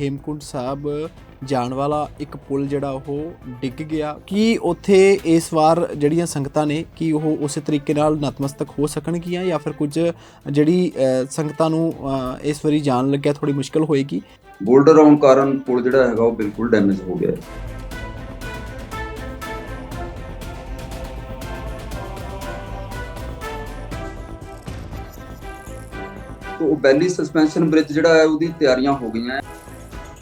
ਹੇਮਕੁੰਟ ਸਾਹਿਬ ਜਾਣ ਵਾਲਾ ਇੱਕ ਪੁਲ ਜਿਹੜਾ ਉਹ ਡਿੱਗ ਗਿਆ। ਕੀ ਉੱਥੇ ਇਸ ਵਾਰ ਜਿਹੜੀਆਂ ਸੰਗਤਾਂ ਨੇ, ਕੀ ਉਹ ਉਸੇ ਤਰੀਕੇ ਨਾਲ ਨਤਮਸਤਕ ਹੋ ਸਕਣਗੀਆਂ ਜਾਂ ਫਿਰ ਕੁਝ ਜਿਹੜੀ ਸੰਗਤਾਂ ਨੂੰ ਇਸ ਵਾਰੀ ਜਾਣ ਲੱਗਿਆ ਥੋੜੀ ਮੁਸ਼ਕਲ ਹੋਏਗੀ? ਬੋਲਡਰ ਆਉਣ ਕਾਰਨ ਪੁਲ ਜਿਹੜਾ ਹੈਗਾ ਉਹ ਬਿਲਕੁਲ ਡੈਮੇਜ ਹੋ ਗਿਆ। ਹੈ। ਤੋ ਬੈਲੀ ਸਸਪੈਂਸ਼ਨ ਬ੍ਰਿਜ ਜਿਹੜਾ ਹੈ, ਉਹਦੀ ਤਿਆਰੀਆਂ ਹੋ ਗਈਆਂ।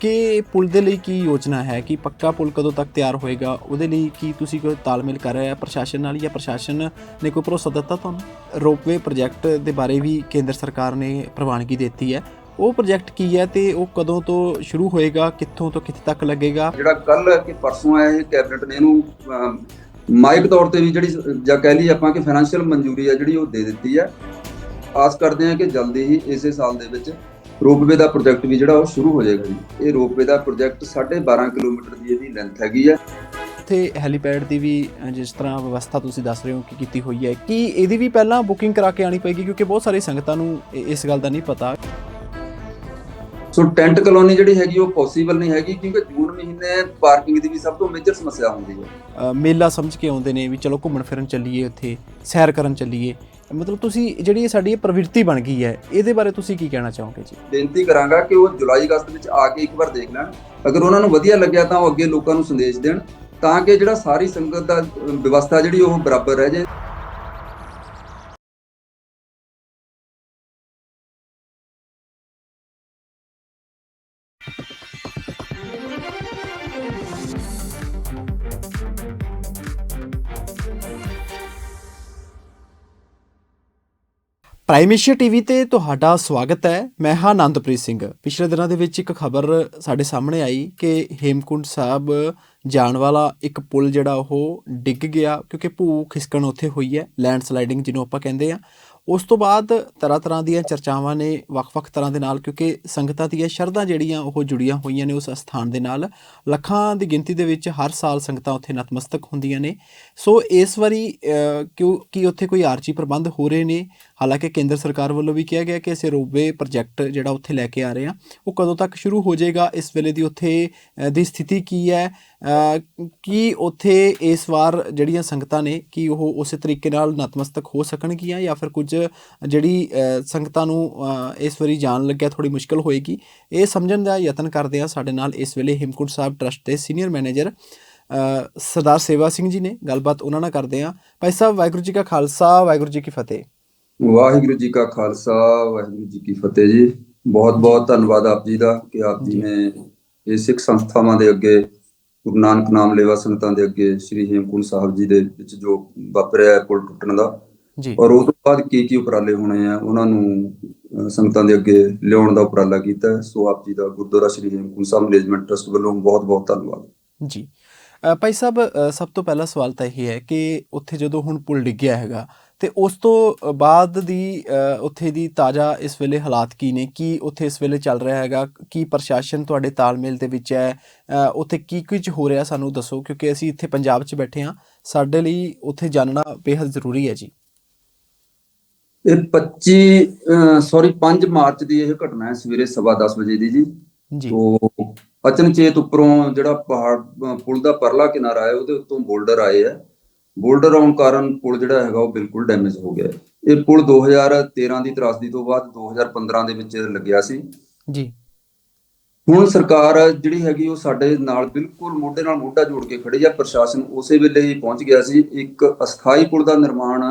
ਹੈ। ਕਿ ਪੁਲ ਦੇ ਲਈ ਕੀ ਯੋਜਨਾ ਹੈ? ਕਿ ਪੱਕਾ ਪੁਲ ਕਦੋਂ ਤੱਕ ਤਿਆਰ ਹੋਏਗਾ? ਉਹਦੇ ਲਈ ਕੀ ਤੁਸੀਂ ਕੋਈ ਤਾਲਮੇਲ ਕਰ ਰਹੇ ਹੋ ਪ੍ਰਸ਼ਾਸਨ ਨਾਲ ਜਾਂ ਪ੍ਰਸ਼ਾਸਨ ਨੇ ਕੋਈ ਭਰੋਸਾ ਦਿੱਤਾ ਤੁਹਾਨੂੰ? ਰੋਪਵੇ ਪ੍ਰੋਜੈਕਟ ਦੇ ਬਾਰੇ ਵੀ ਕੇਂਦਰ ਸਰਕਾਰ ਨੇ ਪ੍ਰਵਾਨਗੀ ਦਿੱਤੀ ਹੈ। ਉਹ ਪ੍ਰੋਜੈਕਟ ਕੀ ਹੈ ਤੇ ਉਹ ਕਦੋਂ ਤੋਂ ਸ਼ੁਰੂ ਹੋਏਗਾ? ਕਿੱਥੋਂ ਤੋਂ ਕਿੱਥੇ ਤੱਕ ਲੱਗੇਗਾ? ਜਿਹੜਾ ਕੱਲ ਕਿ ਪਰਸੋਂ ਆਇਆ ਇਹ ਕੈਬਨਿਟ ਨੇ ਇਹਨੂੰ ਅਮ, ਮਾਇਕ ਤੌਰ ਤੇ ਵੀ ਜਿਹੜੀ ਜਾਂ ਕਹਿ ਲਈ ਆਪਾਂ ਕਿ ਫਾਈਨੈਂਸ਼ੀਅਲ ਮਨਜ਼ੂਰੀ ਹੈ ਜਿਹੜੀ ਉਹ ਦੇ ਦਿੱਤੀ ਹੈ। ਆਸ ਕਰਦੇ ਹਾਂ ਕਿ ਜਲਦੀ ਹੀ ਇਸੇ ਸਾਲ ਦੇ ਵਿੱਚ ਰੋਪਵੇ ਦਾ ਪ੍ਰੋਜੈਕਟ ਵੀ ਜਿਹੜਾ ਉਹ ਸ਼ੁਰੂ ਹੋ ਜਾਏਗਾ ਜੀ। ਇਹ ਰੋਪਵੇ ਦਾ ਪ੍ਰੋਜੈਕਟ 12.5 ਕਿਲੋਮੀਟਰ ਦੀ ਇਹਦੀ ਲੈਂਥ ਹੈਗੀ ਹੈ ਉੱਥੇ ਹੈਲੀਪੈਡ ਦੀ ਵੀ ਜਿਸ ਤਰ੍ਹਾਂ ਵਿਵਸਥਾ ਤੁਸੀਂ ਦੱਸ ਰਹੇ ਹੋ ਕਿ ਕੀਤੀ ਹੋਈ ਹੈ ਕੀ ਇਹਦੀ ਵੀ ਪਹਿਲਾਂ ਬੁਕਿੰਗ ਕਰਾ ਕੇ ਆਣੀ ਪਏਗੀ? ਕਿਉਂਕਿ ਬਹੁਤ ਸਾਰੀ ਸੰਗਤਾਂ ਨੂੰ ਇਸ ਗੱਲ ਦਾ ਨਹੀਂ ਪਤਾ। ਸੋ ਟੈਂਟ ਕਲੋਨੀ ਜਿਹੜੀ ਹੈਗੀ ਉਹ ਪੋਸੀਬਲ ਨਹੀਂ ਹੈਗੀ ਕਿਉਂਕਿ ਜੂਨ ਮਹੀਨੇ ਪਾਰਕਿੰਗ ਦੀ ਵੀ ਸਭ ਤੋਂ ਮੇਜਰ ਸਮੱਸਿਆ ਹੁੰਦੀ ਹੈ। ਮੇਲਾ ਸਮਝ ਕੇ ਆਉਂਦੇ ਨੇ ਵੀ ਚਲੋ ਘੁੰਮਣ ਫਿਰਨ ਚੱਲੀਏ ਉੱਥੇ ਸੈਰ ਕਰਨ ਚੱਲੀਏ। ਮਤਲਬ ਤੁਸੀਂ ਜਿਹੜੀ ਇਹ ਸਾਡੀ ਇਹ ਪ੍ਰਵਿਰਤੀ ਬਣ ਗਈ ਹੈ, ਇਹਦੇ ਬਾਰੇ ਤੁਸੀਂ ਕੀ ਕਹਿਣਾ ਚਾਹੋਗੇ ਜੀ? ਬੇਨਤੀ ਕਰਾਂਗਾ ਕਿ ਉਹ ਜੁਲਾਈ ਅਗਸਤ ਵਿੱਚ ਆ ਕੇ ਇੱਕ ਵਾਰ ਦੇਖ ਲੈਣ। ਅਗਰ ਉਹਨਾਂ ਨੂੰ ਵਧੀਆ ਲੱਗਿਆ ਤਾਂ ਉਹ ਅੱਗੇ ਲੋਕਾਂ ਨੂੰ ਸੰਦੇਸ਼ ਦੇਣ, ਤਾਂ ਕਿ ਜਿਹੜਾ ਸਾਰੀ ਸੰਗਤ ਦਾ ਵਿਵਸਥਾ ਜਿਹੜੀ ਉਹ ਬਰਾਬਰ ਰਹਿ ਜਾਏ। ਪ੍ਰਾਈਮ ਏਸ਼ੀਆ ਟੀਵੀ ਤੇ ਤੁਹਾਡਾ ਸਵਾਗਤ ਹੈ। ਮੈਂ ਹਾਂ ਆਨੰਦਪ੍ਰੀਤ ਸਿੰਘ। ਪਿਛਲੇ ਦਿਨਾਂ ਦੇ ਵਿੱਚ ਇੱਕ ਖਬਰ ਸਾਡੇ ਸਾਹਮਣੇ ਆਈ ਕਿ ਹੇਮਕੁੰਡ ਸਾਹਿਬ ਜਾਣ ਵਾਲਾ ਇੱਕ ਪੁਲ ਜਿਹੜਾ ਉਹ ਡਿੱਗ ਗਿਆ ਕਿਉਂਕਿ ਭੂ ਖਿਸਕਣ ਉੱਥੇ ਹੋਈ ਹੈ ਲੈਂਡ ਸਲਾਈਡਿੰਗ ਜਿਹਨੂੰ ਆਪਾਂ ਕਹਿੰਦੇ ਆ ਉਸ ਤੋਂ ਬਾਅਦ ਤਰ੍ਹਾਂ ਤਰ੍ਹਾਂ ਦੀਆਂ ਚਰਚਾਵਾਂ ਨੇ ਵੱਖ-ਵੱਖ ਤਰ੍ਹਾਂ ਦੇ ਨਾਲ ਕਿਉਂਕਿ ਸੰਗਤਾਂ ਦੀਆਂ ਸ਼ਰਧਾਂ ਜਿਹੜੀਆਂ ਉਹ ਜੁੜੀਆਂ ਹੋਈਆਂ ਨੇ ਉਸ ਸਥਾਨ ਦੇ ਨਾਲ। ਲੱਖਾਂ ਦੀ ਗਿਣਤੀ ਦੇ ਵਿੱਚ ਹਰ ਸਾਲ ਸੰਗਤਾਂ ਉੱਥੇ ਨਤਮਸਤਕ ਹੁੰਦੀਆਂ ਨੇ। ਸੋ ਇਸ ਵਾਰੀ ਕਿਉਂ, ਕੀ ਉੱਥੇ ਕੋਈ ਆਰਜੀ ਪ੍ਰਬੰਧ ਹੋ ਰਹੇ ਨੇ? ਹਾਲਾਂਕਿ ਕੇਂਦਰ ਸਰਕਾਰ ਵੱਲੋਂ ਵੀ ਕਿਹਾ ਗਿਆ ਕਿ ਅਸੀਂ ਰੋਬਵੇ ਪ੍ਰੋਜੈਕਟ ਜਿਹੜਾ ਉੱਥੇ ਲੈ ਕੇ ਆ ਰਹੇ ਹਾਂ, ਉਹ ਕਦੋਂ ਤੱਕ ਸ਼ੁਰੂ ਹੋ ਜਾਏਗਾ? ਇਸ ਵੇਲੇ ਦੀ ਉੱਥੇ ਦੀ ਸਥਿਤੀ ਕੀ ਹੈ? ਕੀ ਉੱਥੇ ਇਸ ਵਾਰ ਜਿਹੜੀਆਂ ਸੰਗਤਾਂ ਨੇ, ਕੀ ਉਹ ਉਸੇ ਤਰੀਕੇ ਨਾਲ ਨਤਮਸਤਕ ਹੋ ਸਕਣਗੀਆਂ ਜਾਂ ਫਿਰ ਕੁਝ ਜਿਹੜੀ ਸੰਗਤਾਂ ਨੂੰ ਇਸ ਵਾਰੀ ਜਾਣ ਲੱਗਿਆ ਥੋੜੀ ਮੁਸ਼ਕਲ ਹੋਏਗੀ? ਇਹ ਸਮਝਣ ਦਾ ਯਤਨ ਕਰਦੇ ਆ ਸਾਡੇ ਨਾਲ ਇਸ ਵੇਲੇ ਹਿਮਕੁੰਟ ਸਾਹਿਬ ਟਰਸਟ ਦੇ ਸੀਨੀਅਰ ਮੈਨੇਜਰ ਸਰਦਾਰ ਸੇਵਾ ਸਿੰਘ ਜੀ ਨੇ ਗੱਲਬਾਤ ਉਹਨਾਂ ਨਾਲ ਕਰਦੇ ਆ ਭਾਈ ਸਾਹਿਬ ਵਾਹਿਗੁਰੂ ਜੀ ਕਾ ਖਾਲਸਾ ਵਾਹਿਗੁਰੂ ਜੀ ਕੀ ਫਤਿਹ। ਵਾਹਿਗੁਰੂ ਜੀ ਕਾ ਖਾਲਸਾ ਵਾਹਿਗੁਰੂ ਜੀ ਕੀ ਫਤਿਹ ਜੀ। ਬਹੁਤ ਬਹੁਤ ਧੰਨਵਾਦ ਆਪ ਜੀ ਦਾ ਕਿ ਆਪ ਜੀ। ਨੇ ਇਹ ਸਿੱਖ ਸੰਸਥਾਵਾਂ ਦੇ ਅੱਗੇ ਗੁਰੂ ਨਾਨਕ ਨਾਮ ਲੈਵਾ ਸੰਗਤਾਂ ਦੇ ਅੱਗੇ ਸ੍ਰੀ ਹੇਮਕੁੰਟ ਸਾਹਿਬ ਜੀ ਦੇ ਵਿੱਚ ਜੋ ਵਾਪਰਿਆ ਪੁਲ ਟੁੱਟਣ ਦਾ। ਜੀ। ਔਰ ਉਸ ਤੋਂ ਬਾਅਦ ਕੀ ਕੀ ਉਪਰਾਲੇ ਹੋਣੇ ਆ ਉਹਨਾਂ ਨੂੰ ਸੰਗਤਾਂ ਦੇ ਅੱਗੇ ਲਿਆਉਣ ਦਾ ਉਪਰਾਲਾ ਕੀਤਾ। ਸੋ ਆਪ ਜੀ ਦਾ ਗੁਰਦੁਆਰਾ ਸ੍ਰੀ ਹੇਮਕੁੰਟ ਸਾਹਿਬ ਮੈਨੇਜਮੈਂਟ ਟਰਸਟ ਵੱਲੋਂ ਬਹੁਤ ਬਹੁਤ ਧੰਨਵਾਦ। ਜੀ। ਭਾਈ ਸਾਹਿਬ ਸਭ ਤੋਂ ਪਹਿਲਾ ਸਵਾਲ ਤਾਂ ਇਹ ਹੈ ਕਿ ਉੱਥੇ ਜਦੋਂ ਹੁਣ ਪੁਲ ਡਿੱਗਿਆ ਹੈਗਾ ਤੇ ਉਸ ਤੋਂ ਬਾਅਦ ਦੀ ਉੱਥੇ ਦੀ ਤਾਜ਼ਾ ਇਸ ਵੇਲੇ ਹਾਲਾਤ ਕੀ ਨੇ? ਕੀ ਉੱਥੇ ਇਸ ਵੇਲੇ ਚੱਲ ਰਿਹਾ ਹੈਗਾ? ਕੀ ਪ੍ਰਸ਼ਾਸਨ ਤੁਹਾਡੇ ਤਾਲਮੇਲ ਦੇ ਵਿੱਚ ਹੈ? ਉੱਥੇ ਕੀ ਕੁਝ ਹੋ ਰਿਹਾ ਸਾਨੂੰ ਦੱਸੋ ਕਿਉਂਕਿ ਅਸੀਂ ਇੱਥੇ ਪੰਜਾਬ 'ਚ ਬੈਠੇ ਹਾਂ। ਸਾਡੇ ਲਈ ਉੱਥੇ ਜਾਣਨਾ ਬੇहद ਜ਼ਰੂਰੀ ਹੈ ਜੀ। ਇਹ 25 ਸੌਰੀ 5 ਮਾਰਚ ਦੀ ਇਹ ਘਟਨਾ ਹੈ ਸਵੇਰੇ 10:30 ਵਜੇ ਦੀ ਜੀ। ਜੀ। ਤੋ ਅਚਨਚੇਤ ਉੱਪਰੋਂ ਜਿਹੜਾ ਪਹਾੜ ਪੁਲ ਦਾ ਪਰਲਾ ਕਿਨਾਰਾ ਹੈ ਉਹਦੇ ਉੱਤੋਂ ਬੋਲਡਰ ਆਏ ਆ ਬੋਲਡਰ ਆਉਣ ਕਾਰਨ ਪੁਲ ਜਿਹੜਾ ਹੈਗਾ ਉਹ ਬਿਲਕੁਲ ਡੈਮੇਜ ਹੋ ਗਿਆ। ਇਹ ਪੁਲ 2013 ਦੀ ਤਰਾਸਦੀ ਤੋਂ ਬਾਅਦ 2015 ਦੇ ਵਿੱਚ ਲੱਗਿਆ ਸੀ। ਜੀ। ਹੁਣ ਸਰਕਾਰ ਜਿਹੜੀ ਹੈਗੀ ਉਹ ਸਾਡੇ ਨਾਲ ਬਿਲਕੁਲ ਮੋਢੇ ਨਾਲ ਮੋਢਾ ਜੋੜ ਕੇ ਖੜੀ ਆ ਪ੍ਰਸ਼ਾਸਨ ਉਸੇ ਵੇਲੇ ਹੀ ਪਹੁੰਚ ਗਿਆ ਸੀ। ਇੱਕ ਅਸਥਾਈ ਪੁਲ ਦਾ ਨਿਰਮਾਣ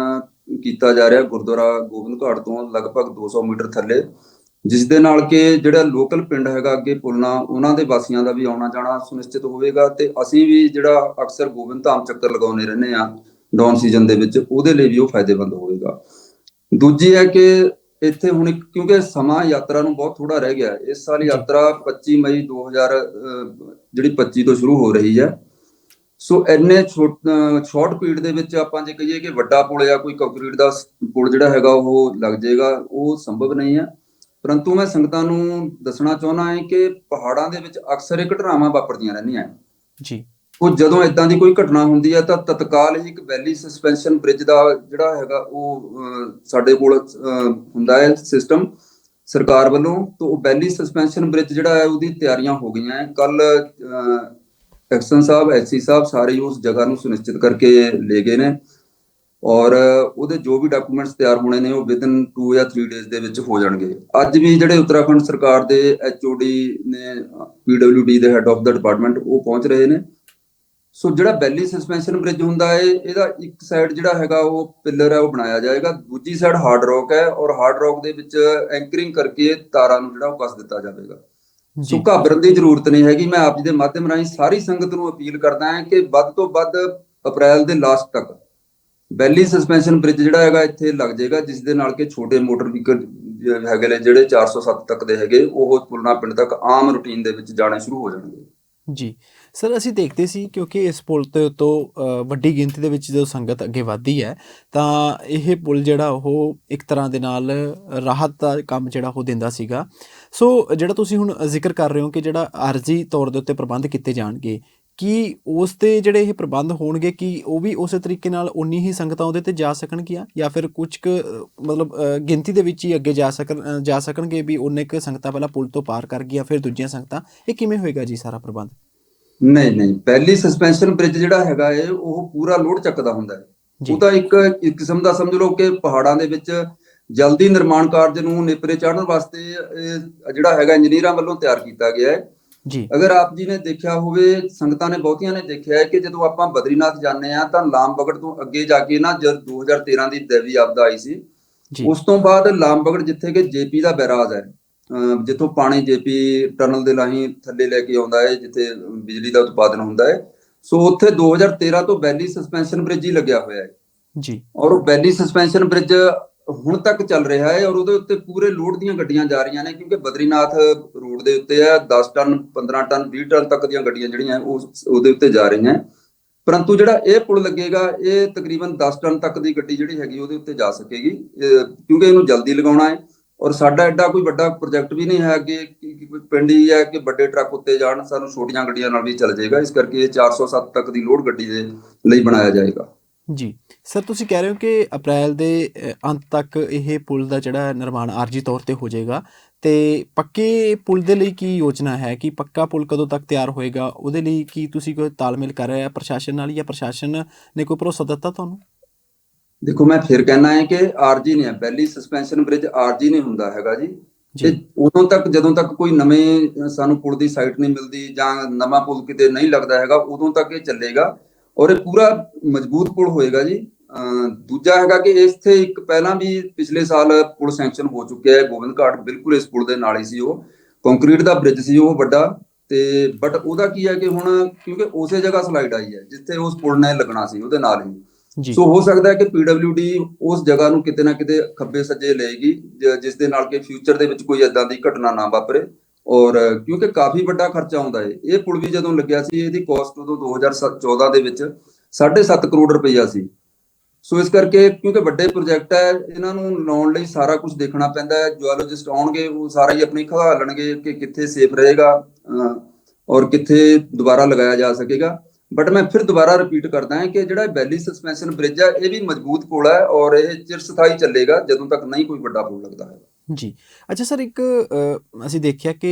ਕੀਤਾ ਜਾ ਰਿਹਾ ਗੁਰਦੁਆਰਾ ਗੋਬਿੰਦ ਘਾਟ ਤੋਂ ਲਗਭਗ 200 ਮੀਟਰ ਥੱਲੇ। ਜਿਸ ਦੇ ਨਾਲ ਕਿ ਜਿਹੜਾ ਲੋਕਲ ਪਿੰਡ ਹੈਗਾ ਅੱਗੇ ਪੁੱਲਣਾ ਉਹਨਾਂ ਦੇ ਵਾਸੀਆਂ ਦਾ ਵੀ ਆਉਣਾ ਜਾਣਾ ਸੁਨਿਸ਼ਚਿਤ ਹੋਵੇਗਾ ਤੇ ਅਸੀਂ ਵੀ ਜਿਹੜਾ ਅਕਸਰ ਗੋਬਿੰਦ ਧਾਮ ਚੱਕਰ ਲਗਾਉਨੇ ਰਹਿੰਦੇ ਆ ਡਾਊਨ ਸੀਜ਼ਨ ਦੇ ਵਿੱਚ ਉਹਦੇ ਲਈ ਵੀ ਉਹ ਫਾਇਦੇਮੰਦ ਹੋਵੇਗਾ ਦੂਜੀ ਹੈ ਕਿ ਇੱਥੇ ਹੁਣ ਕਿਉਂਕਿ ਸਮਾਂ ਯਾਤਰਾ ਨੂੰ ਬਹੁਤ ਥੋੜਾ ਰਹਿ ਗਿਆ। ਇਸ ਸਾਲ। ਯਾਤਰਾ 25 ਮਈ 2000 ਅਹ, ਜਿਹੜੀ 25 ਤੋਂ ਸ਼ੁਰੂ ਹੋ ਰਹੀ ਹੈ ਸੋ ਐਨੇ ਸ਼ਾਰਟ ਪੀਰੀਅਡ ਦੇ ਵਿੱਚ ਆਪਾਂ ਜੇ ਕਹੀਏ ਕਿ ਵੱਡਾ ਪੁਲ ਜਾਂ ਕੋਈ ਕੰਕਰੀਟ ਦਾ ਪੁਲ ਜਿਹੜਾ ਹੈਗਾ ਉਹ ਲੱਗ ਜਾਏਗਾ ਉਹ ਸੰਭਵ ਨਹੀਂ ਹੈ ਪਰੰਤੂ ਮੈਂ ਸੰਗਤਾਂ ਨੂੰ ਦੱਸਣਾ ਚਾਹੁੰਦਾ ਹਾਂ ਕਿ ਪਹਾੜਾਂ ਦੇ ਵਿੱਚ ਅਕਸਰ ਇਹ ਘਟਨਾਵਾਂ ਵਾਪਰਦੀਆਂ ਰਹਿੰਦੀਆਂ ਹਨ ਜੀ। ਉਹ ਜਦੋਂ ਇਦਾਂ ਦੀ ਕੋਈ ਘਟਨਾ ਹੁੰਦੀ ਹੈ ਤਾਂ ਤਤਕਾਲ ਹੀ ਇੱਕ ਵੈਲੀ ਸਸਪੈਂਸ਼ਨ ਬ੍ਰਿਜ ਦਾ ਜਿਹੜਾ ਹੈਗਾ ਉਹ ਸਾਡੇ ਕੋਲ ਹੁੰਦਾ ਹੈ ਸਿਸਟਮ ਸਰਕਾਰ ਵੱਲੋਂ। ਤੋਂ ਉਹ ਬੈਲੀ ਸਸਪੈਂਸ਼ਨ ਬ੍ਰਿਜ ਜਿਹੜਾ ਹੈ ਉਹਦੀ ਤਿਆਰੀਆਂ ਹੋ ਗਈਆਂ ਕੱਲ ਐਕਸ਼ਨ ਸਾਹਿਬ ਐਸਸੀ ਸਾਹਿਬ ਸਾਰੇ ਉਸ ਜਗ੍ਹਾ ਨੂੰ ਸੁਨਿਸ਼ਚਿਤ ਕਰਕੇ ਲੈ ਗਏ ਨੇ। ਔਰ ਉਹਦੇ ਜੋ ਵੀ ਡਾਕੂਮੈਂਟਸ ਤਿਆਰ ਹੋਣੇ ਨੇ ਉਹ ਵਿਦਨ 2 ਜਾਂ 3 ਡੇਜ਼ ਦੇ ਵਿੱਚ ਹੋ ਜਾਣਗੇ। ਅੱਜ ਵੀ ਜਿਹੜੇ ਉੱਤਰਾਖੰਡ ਸਰਕਾਰ ਦੇ ਐਚਓਡੀ ਨੇ ਪੀਡਬਲਯੂਡੀ ਦੇ ਹੈੱਡ ਆਫ ਦਾ ਡਿਪਾਰਟਮੈਂਟ ਉਹ ਪਹੁੰਚ ਰਹੇ ਨੇ। ਸੋ ਜਿਹੜਾ ਬੈਲੀ ਸਸਪੈਂਸ਼ਨ ਬ੍ਰਿਜ ਹੁੰਦਾ ਹੈ ਇਹਦਾ ਇੱਕ ਸਾਈਡ ਜਿਹੜਾ ਹੈਗਾ ਉਹ ਪਿੱਲਰ ਹੈ ਉਹ ਬਣਾਇਆ ਜਾਏਗਾ। ਦੂਜੀ ਸਾਈਡ ਹਾਰਡ ਰੌਕ ਹੈ ਔਰ ਹਾਰਡ ਰੌਕ ਦੇ ਵਿੱਚ ਐਂਕਰਿੰਗ ਕਰਕੇ ਤਾਰਾਂ ਨੂੰ ਜਿਹੜਾ ਉਹ ਕੱਸ ਦਿੱਤਾ ਜਾਵੇਗਾ। ਸੋ ਘਾਬਰਨ ਦੀ ਜ਼ਰੂਰਤ ਨਹੀਂ ਹੈਗੀ। ਮੈਂ ਆਪ ਜੀ ਦੇ ਮਾਧਿਅਮ ਰਾਹੀਂ ਸਾਰੀ ਸੰਗਤ ਨੂੰ ਅਪੀਲ ਕਰਦਾ ਹਾਂ ਕਿ ਵੱਧ ਤੋਂ ਵੱਧ ਅਪ੍ਰੈਲ ਦੇ ਲਾਸਟ ਤੱਕ ਬੈਲੀ ਸਸਪੈਂਸ਼ਨ ਬ੍ਰਿਜ ਜਿਹੜਾ ਹੈਗਾ ਇੱਥੇ ਲੱਗ ਜਾਏਗਾ, ਜਿਸ ਦੇ ਨਾਲ ਕਿ ਛੋਟੇ ਮੋਟਰ ਵਹੀਕਲ ਹੈਗੇ ਨੇ ਜਿਹੜੇ 407 ਤੱਕ ਦੇ ਹੈਗੇ, ਉਹ ਪੁਲਨਾ ਪਿੰਡ ਤੱਕ ਆਮ ਰੂਟੀਨ ਦੇ ਵਿੱਚ ਜਾਣੇ ਸ਼ੁਰੂ ਹੋ ਜਾਣਗੇ। ਜੀ। ਸਰ, ਅਸੀਂ ਦੇਖਦੇ ਸੀ ਕਿਉਂਕਿ ਇਸ ਪੁਲ ਤੇ ਉਤੋਂ ਵੱਡੀ ਗਿਣਤੀ ਦੇ ਵਿੱਚ ਜਦੋਂ ਸੰਗਤ ਅੱਗੇ ਵਧਦੀ ਹੈ, ਤਾਂ ਇਹ ਪੁਲ ਜਿਹੜਾ ਉਹ ਇੱਕ ਤਰ੍ਹਾਂ ਦੇ ਨਾਲ ਰਾਹਤ ਦਾ ਕੰਮ ਜਿਹੜਾ ਉਹ ਦਿੰਦਾ ਸੀਗਾ। ਸੋ, ਜਿਹੜਾ ਤੁਸੀਂ ਹੁਣ ਜ਼ਿਕਰ ਕਰ ਰਹੇ ਹੋ ਕਿ ਜਿਹੜਾ ਆਰਜ਼ੀ ਤੌਰ ਦੇ ਉੱਤੇ ਪ੍ਰਬੰਧ ਕੀਤੇ ਜਾਣਗੇ ਕੀ ਉਸ ਤੇ ਜਿਹੜੇ ਇਹ ਪ੍ਰਬੰਧ ਹੋਣਗੇ ਕਿ ਉਹ ਵੀ ਉਸੇ ਤਰੀਕੇ ਨਾਲ ਉਨੀ ਹੀ ਸੰਗਤਾਂ ਉਹਦੇ ਤੇ ਜਾ ਸਕਣਗੀਆਂ? ਜਾਂ ਫਿਰ ਕੁਝ ਕੁ ਮਤਲਬ ਗਿਣਤੀ ਦੇ ਵਿੱਚ ਹੀ ਅੱਗੇ ਜਾ ਸਕਣ ਜਾ ਸਕਣਗੇ ਵੀ ਉਹਨੇ ਕੁ ਸੰਗਤਾਂ ਪਹਿਲਾਂ ਪੁਲ ਤੋਂ ਪਾਰ ਕਰ ਗਈਆਂ ਫਿਰ ਦੂਜੀਆਂ ਸੰਗਤਾਂ? ਇਹ ਕਿਵੇਂ ਹੋਏਗਾ ਜੀ ਸਾਰਾ ਪ੍ਰਬੰਧ? ਨਹੀਂ ਨਹੀਂ। ਪਹਿਲੀ ਸਸਪੈਂਸ਼ਨ ਬ੍ਰਿਜ ਜਿਹੜਾ ਹੈਗਾ ਏ ਉਹ ਪੂਰਾ ਲੋਡ ਚੱਕਦਾ ਹੁੰਦਾ ਹੈ ਉਹ ਤਾਂ ਇੱਕ ਇੱਕ ਕਿਸਮ ਦਾ ਸਮਝ ਲਓ ਕਿ ਪਹਾੜਾਂ ਦੇ ਵਿੱਚ ਜਲਦੀ ਨਿਰਮਾਣ ਕਾਰਜ ਨੂੰ ਨੇਪਰੇ ਚਾੜਨ ਵਾਸਤੇ ਜਿਹੜਾ ਹੈਗਾ ਇੰਜੀਨੀਅਰਾਂ ਵੱਲੋਂ ਤਿਆਰ ਕੀਤਾ ਗਿਆ ਹੈ ਜੀ। ਅਗਰ ਆਪ ਜੀ ਨੇ ਦੇਖਿਆ ਹੋਵੇ ਸੰਗਤਾਂ ਨੇ ਬਹੁਤੀਆਂ ਨੇ ਦੇਖਿਆ ਹੈ ਕਿ ਜਦੋਂ ਆਪਾਂ ਬਦਰੀਨਾਥ ਜਾਂਦੇ ਆ ਤਾਂ ਲਾਮਬਗੜ ਤੋਂ ਅੱਗੇ ਜਾ ਕੇ ਨਾ ਜਦ 2013 ਦੀ ਦੇਵੀ ਆਪਦਾ ਆਈ ਸੀ ਜੀ। ਉਸ ਤੋਂ ਬਾਅਦ ਲਾਮਬਗੜ ਜਿੱਥੇ ਕਿ ਜੇਪੀ ਦਾ ਬੈਰਾਜ ਹੈ ਜਿੱਥੋਂ ਪਾਣੀ ਜੇਪੀ ਟਨਲ ਦੇ ਰਾਹੀਂ ਥੱਲੇ ਲੈ ਕੇ ਆਉਂਦਾ ਹੈ ਜਿੱਥੇ ਬਿਜਲੀ ਦਾ ਉਤਪਾਦਨ ਹੁੰਦਾ ਹੈ। ਸੋ ਉੱਥੇ 2013 ਤੋਂ ਬੈਲੀ ਸਸਪੈਂਸ਼ਨ ਬ੍ਰਿਜ ਹੀ ਲੱਗਿਆ ਹੋਇਆ ਹੈ। ਜੀ। ਔਰ ਉਹ ਬੈਲੀ ਸਸਪੈਂਸ਼ਨ ਬ੍ਰਿਜ ਹੁਣ ਤੱਕ ਚੱਲ ਰਿਹਾ ਹੈ ਔਰ ਉਹਦੇ ਉੱਤੇ ਪੂਰੇ ਲੋਡ ਦੀਆਂ ਗੱਡੀਆਂ ਜਾ ਰਹੀਆਂ ਨੇ ਕਿਉਂਕਿ ਬਦਰੀਨਾਥ ਰੋਡ ਦੇ ਉੱਤੇ ਹੈ 10 ਟਨ 15 ਟਨ 20 ਟਨ ਤੱਕ ਦੀਆਂ ਗੱਡੀਆਂ ਜਿਹੜੀਆਂ ਉਹ ਉਹਦੇ ਉੱਤੇ ਜਾ ਰਹੀਆਂ ਪਰੰਤੂ ਜਿਹੜਾ ਇਹ ਪੁਲ ਲੱਗੇਗਾ, ਇਹ ਤਕਰੀਬਨ 10 ਟਨ ਤੱਕ ਦੀ ਗੱਡੀ ਜਿਹੜੀ ਹੈਗੀ ਉਹਦੇ ਉੱਤੇ ਜਾ ਸਕੇਗੀ ਕਿਉਂਕਿ ਇਹਨੂੰ ਜਲਦੀ ਲਗਾਉਣਾ ਹੈ ਔਰ ਸਾਡਾ ਐਡਾ ਕੋਈ ਵੱਡਾ ਪ੍ਰੋਜੈਕਟ ਵੀ ਨਹੀਂ ਹੈ ਕਿ ਕਿ ਕੋਈ ਪਿੰਡ ਹੀ ਹੈ ਕਿ ਵੱਡੇ ਟਰੱਕ ਉੱਤੇ ਜਾਣ, ਸਾਨੂੰ ਛੋਟੀਆਂ ਗੱਡੀਆਂ ਨਾਲ ਵੀ ਚੱਲ ਜਾਏਗਾ। ਇਸ ਕਰਕੇ ਇਹ 407 ਤੱਕ ਦੀ ਲੋਡ ਗੱਡੀ ਦੇ ਲਈ ਬਣਾਇਆ ਜਾਏਗਾ। ਜੀ। ਸਰ ਤੁਸੀਂ ਕਹਿ ਰਹੇ ਹੋ ਕਿ ਅਪ੍ਰੈਲ ਦੇ ਅੰਤ ਤੱਕ ਇਹ ਪੁਲ ਦਾ ਜਿਹੜਾ ਨਿਰਮਾਣ ਆਰਜੀ ਤੌਰ ਤੇ ਹੋ ਜਾਏਗਾ। ਤੇ ਪੱਕੇ ਪੁਲ ਦੇ ਲਈ ਕੀ ਯੋਜਨਾ ਹੈ ਕਿ ਪੱਕਾ ਪੁਲ ਕਦੋਂ ਤੱਕ ਤਿਆਰ ਹੋਏਗਾ? ਉਹਦੇ ਲਈ ਕੀ ਤੁਸੀਂ ਕੋਈ ਤਾਲਮੇਲ ਕਰ ਰਹੇ ਆ ਪ੍ਰਸ਼ਾਸਨ ਨਾਲ ਜਾਂ ਪ੍ਰਸ਼ਾਸਨ ਨੇ ਕੋਈ ਭਰੋਸਾ ਦਿੱਤਾ ਤੁਹਾਨੂੰ? ਦੇਖੋ ਮੈਂ ਫਿਰ ਕਹਿਣਾ ਹੈ ਕਿ ਆਰਜੀ ਨਹੀਂ ਹੈ। ਪਹਿਲੀ ਸਸਪੈਂਸ਼ਨ ਬ੍ਰਿਜ ਆਰਜੀ ਨਹੀਂ ਹੁੰਦਾ ਹੈਗਾ ਜੀ। ਤੇ ਜੀ ਉਦੋਂ ਤੱਕ ਜਦੋਂ ਤੱਕ ਕੋਈ ਨਵੇਂ ਸਾਨੂੰ ਪੁਲ ਦੀ ਸਾਈਟ ਨਹੀਂ ਮਿਲਦੀ ਜਾਂ ਨਵਾਂ ਪੁਲ ਕਿਤੇ ਨਹੀਂ ਲੱਗਦਾ ਹੈਗਾ ਉਦੋਂ ਤੱਕ ਇਹ ਚੱਲੇਗਾ। ਔਰ ਇਹ ਪੂਰਾ ਮਜ਼ਬੂਤ ਪੁਲ ਹੋਏਗਾ ਜੀ। ਦੂਜਾ ਹੈਗਾ ਕਿ ਇੱਥੇ ਇੱਕ ਪਹਿਲਾਂ ਵੀ ਪਿਛਲੇ ਸਾਲ ਪੁਲ ਸੈਂਕਸ਼ਨ ਹੋ ਚੁੱਕਿਆ ਹੈ। ਗੋਬਿੰਦ ਘਾਟ ਬਿਲਕੁਲ ਇਸ ਪੁਲ ਦੇ ਨਾਲ ਹੀ ਸੀ ਉਹ। ਕੰਕਰੀਟ ਦਾ ਬ੍ਰਿਜ ਸੀ ਉਹ ਵੱਡਾ। ਤੇ ਬਟ ਉਹਦਾ ਕੀ ਹੈ ਕਿ ਹੁਣ ਕਿਉਂਕਿ ਉਸੇ ਜਗ੍ਹਾ ਸਲਾਈਡ ਆਈ ਹੈ ਜਿੱਥੇ ਉਸ ਪੁਲ ਨੇ ਲੱਗਣਾ ਸੀ ਉਹਦੇ ਨਾਲ ਹੀ। ਜੀ। ਸੋ ਹੋ ਸਕਦਾ ਹੈ ਕਿ PWD ਉਸ ਜਗ੍ਹਾ ਨੂੰ ਕਿਤੇ ਨਾ ਕਿਤੇ ਖੱਬੇ ਸੱਜੇ ਲਏਗੀ ਜਿਸ ਦੇ ਨਾਲ ਕਿ ਫਿਊਚਰ ਦੇ ਵਿੱਚ ਕੋਈ ਏਦਾਂ ਦੀ ਘਟਨਾ ਨਾ ਵਾਪਰੇ। ਔਰ ਕਿਉਂਕਿ ਕਾਫੀ ਵੱਡਾ ਖਰਚਾ ਆਉਂਦਾ ਹੈ ਇਹ ਪੁਲ ਵੀ ਜਦੋਂ ਲੱਗਿਆ ਸੀ, ਇਹਦੀ ਕਾਸਟ ਉਦੋਂ 2014 ਦੇ ਵਿੱਚ 7.5 ਕਰੋੜ ਰੁਪਈਆ ਸੀ। ਸੋ ਇਸ ਕਰਕੇ ਕਿਉਂਕਿ ਵੱਡੇ ਪ੍ਰੋਜੈਕਟ ਹੈ, ਇਹਨਾਂ ਨੂੰ ਲਾਉਣ ਲਈ ਸਾਰਾ ਕੁਝ ਦੇਖਣਾ ਪੈਂਦਾ ਹੈ। ਜੀਓਲੋਜਿਸਟ ਆਉਣਗੇ, ਉਹ ਸਾਰਾ ਹੀ ਆਪਣੀ ਖਗਾਲਣਗੇ ਕਿ ਕਿੱਥੇ ਸੇਫ ਰਹੇਗਾ ਔਰ ਕਿੱਥੇ ਦੁਬਾਰਾ ਲਗਾਇਆ ਜਾ ਸਕੇਗਾ। ਬਟ ਮੈਂ ਫਿਰ ਦੁਬਾਰਾ ਰਿਪੀਟ ਕਰਦਾ ਹਾਂ ਕਿ ਜਿਹੜਾ ਬੈਲੀ ਸਸਪੈਂਸ਼ਨ ਬ੍ਰਿਜ ਹੈ, ਇਹ ਵੀ ਮਜ਼ਬੂਤ ਪੁਲ ਹੈ ਔਰ ਇਹ ਚਿਰਸਥਾਈ ਚੱਲੇਗਾ, ਜਦੋਂ ਤੱਕ ਨਹੀਂ ਕੋਈ ਵੱਡਾ ਪੁਲ ਲੱਗਦਾ ਹੈ। ਜੀ। ਅੱਛਾ ਸਰ, ਇੱਕ ਅਸੀਂ ਦੇਖਿਆ ਕਿ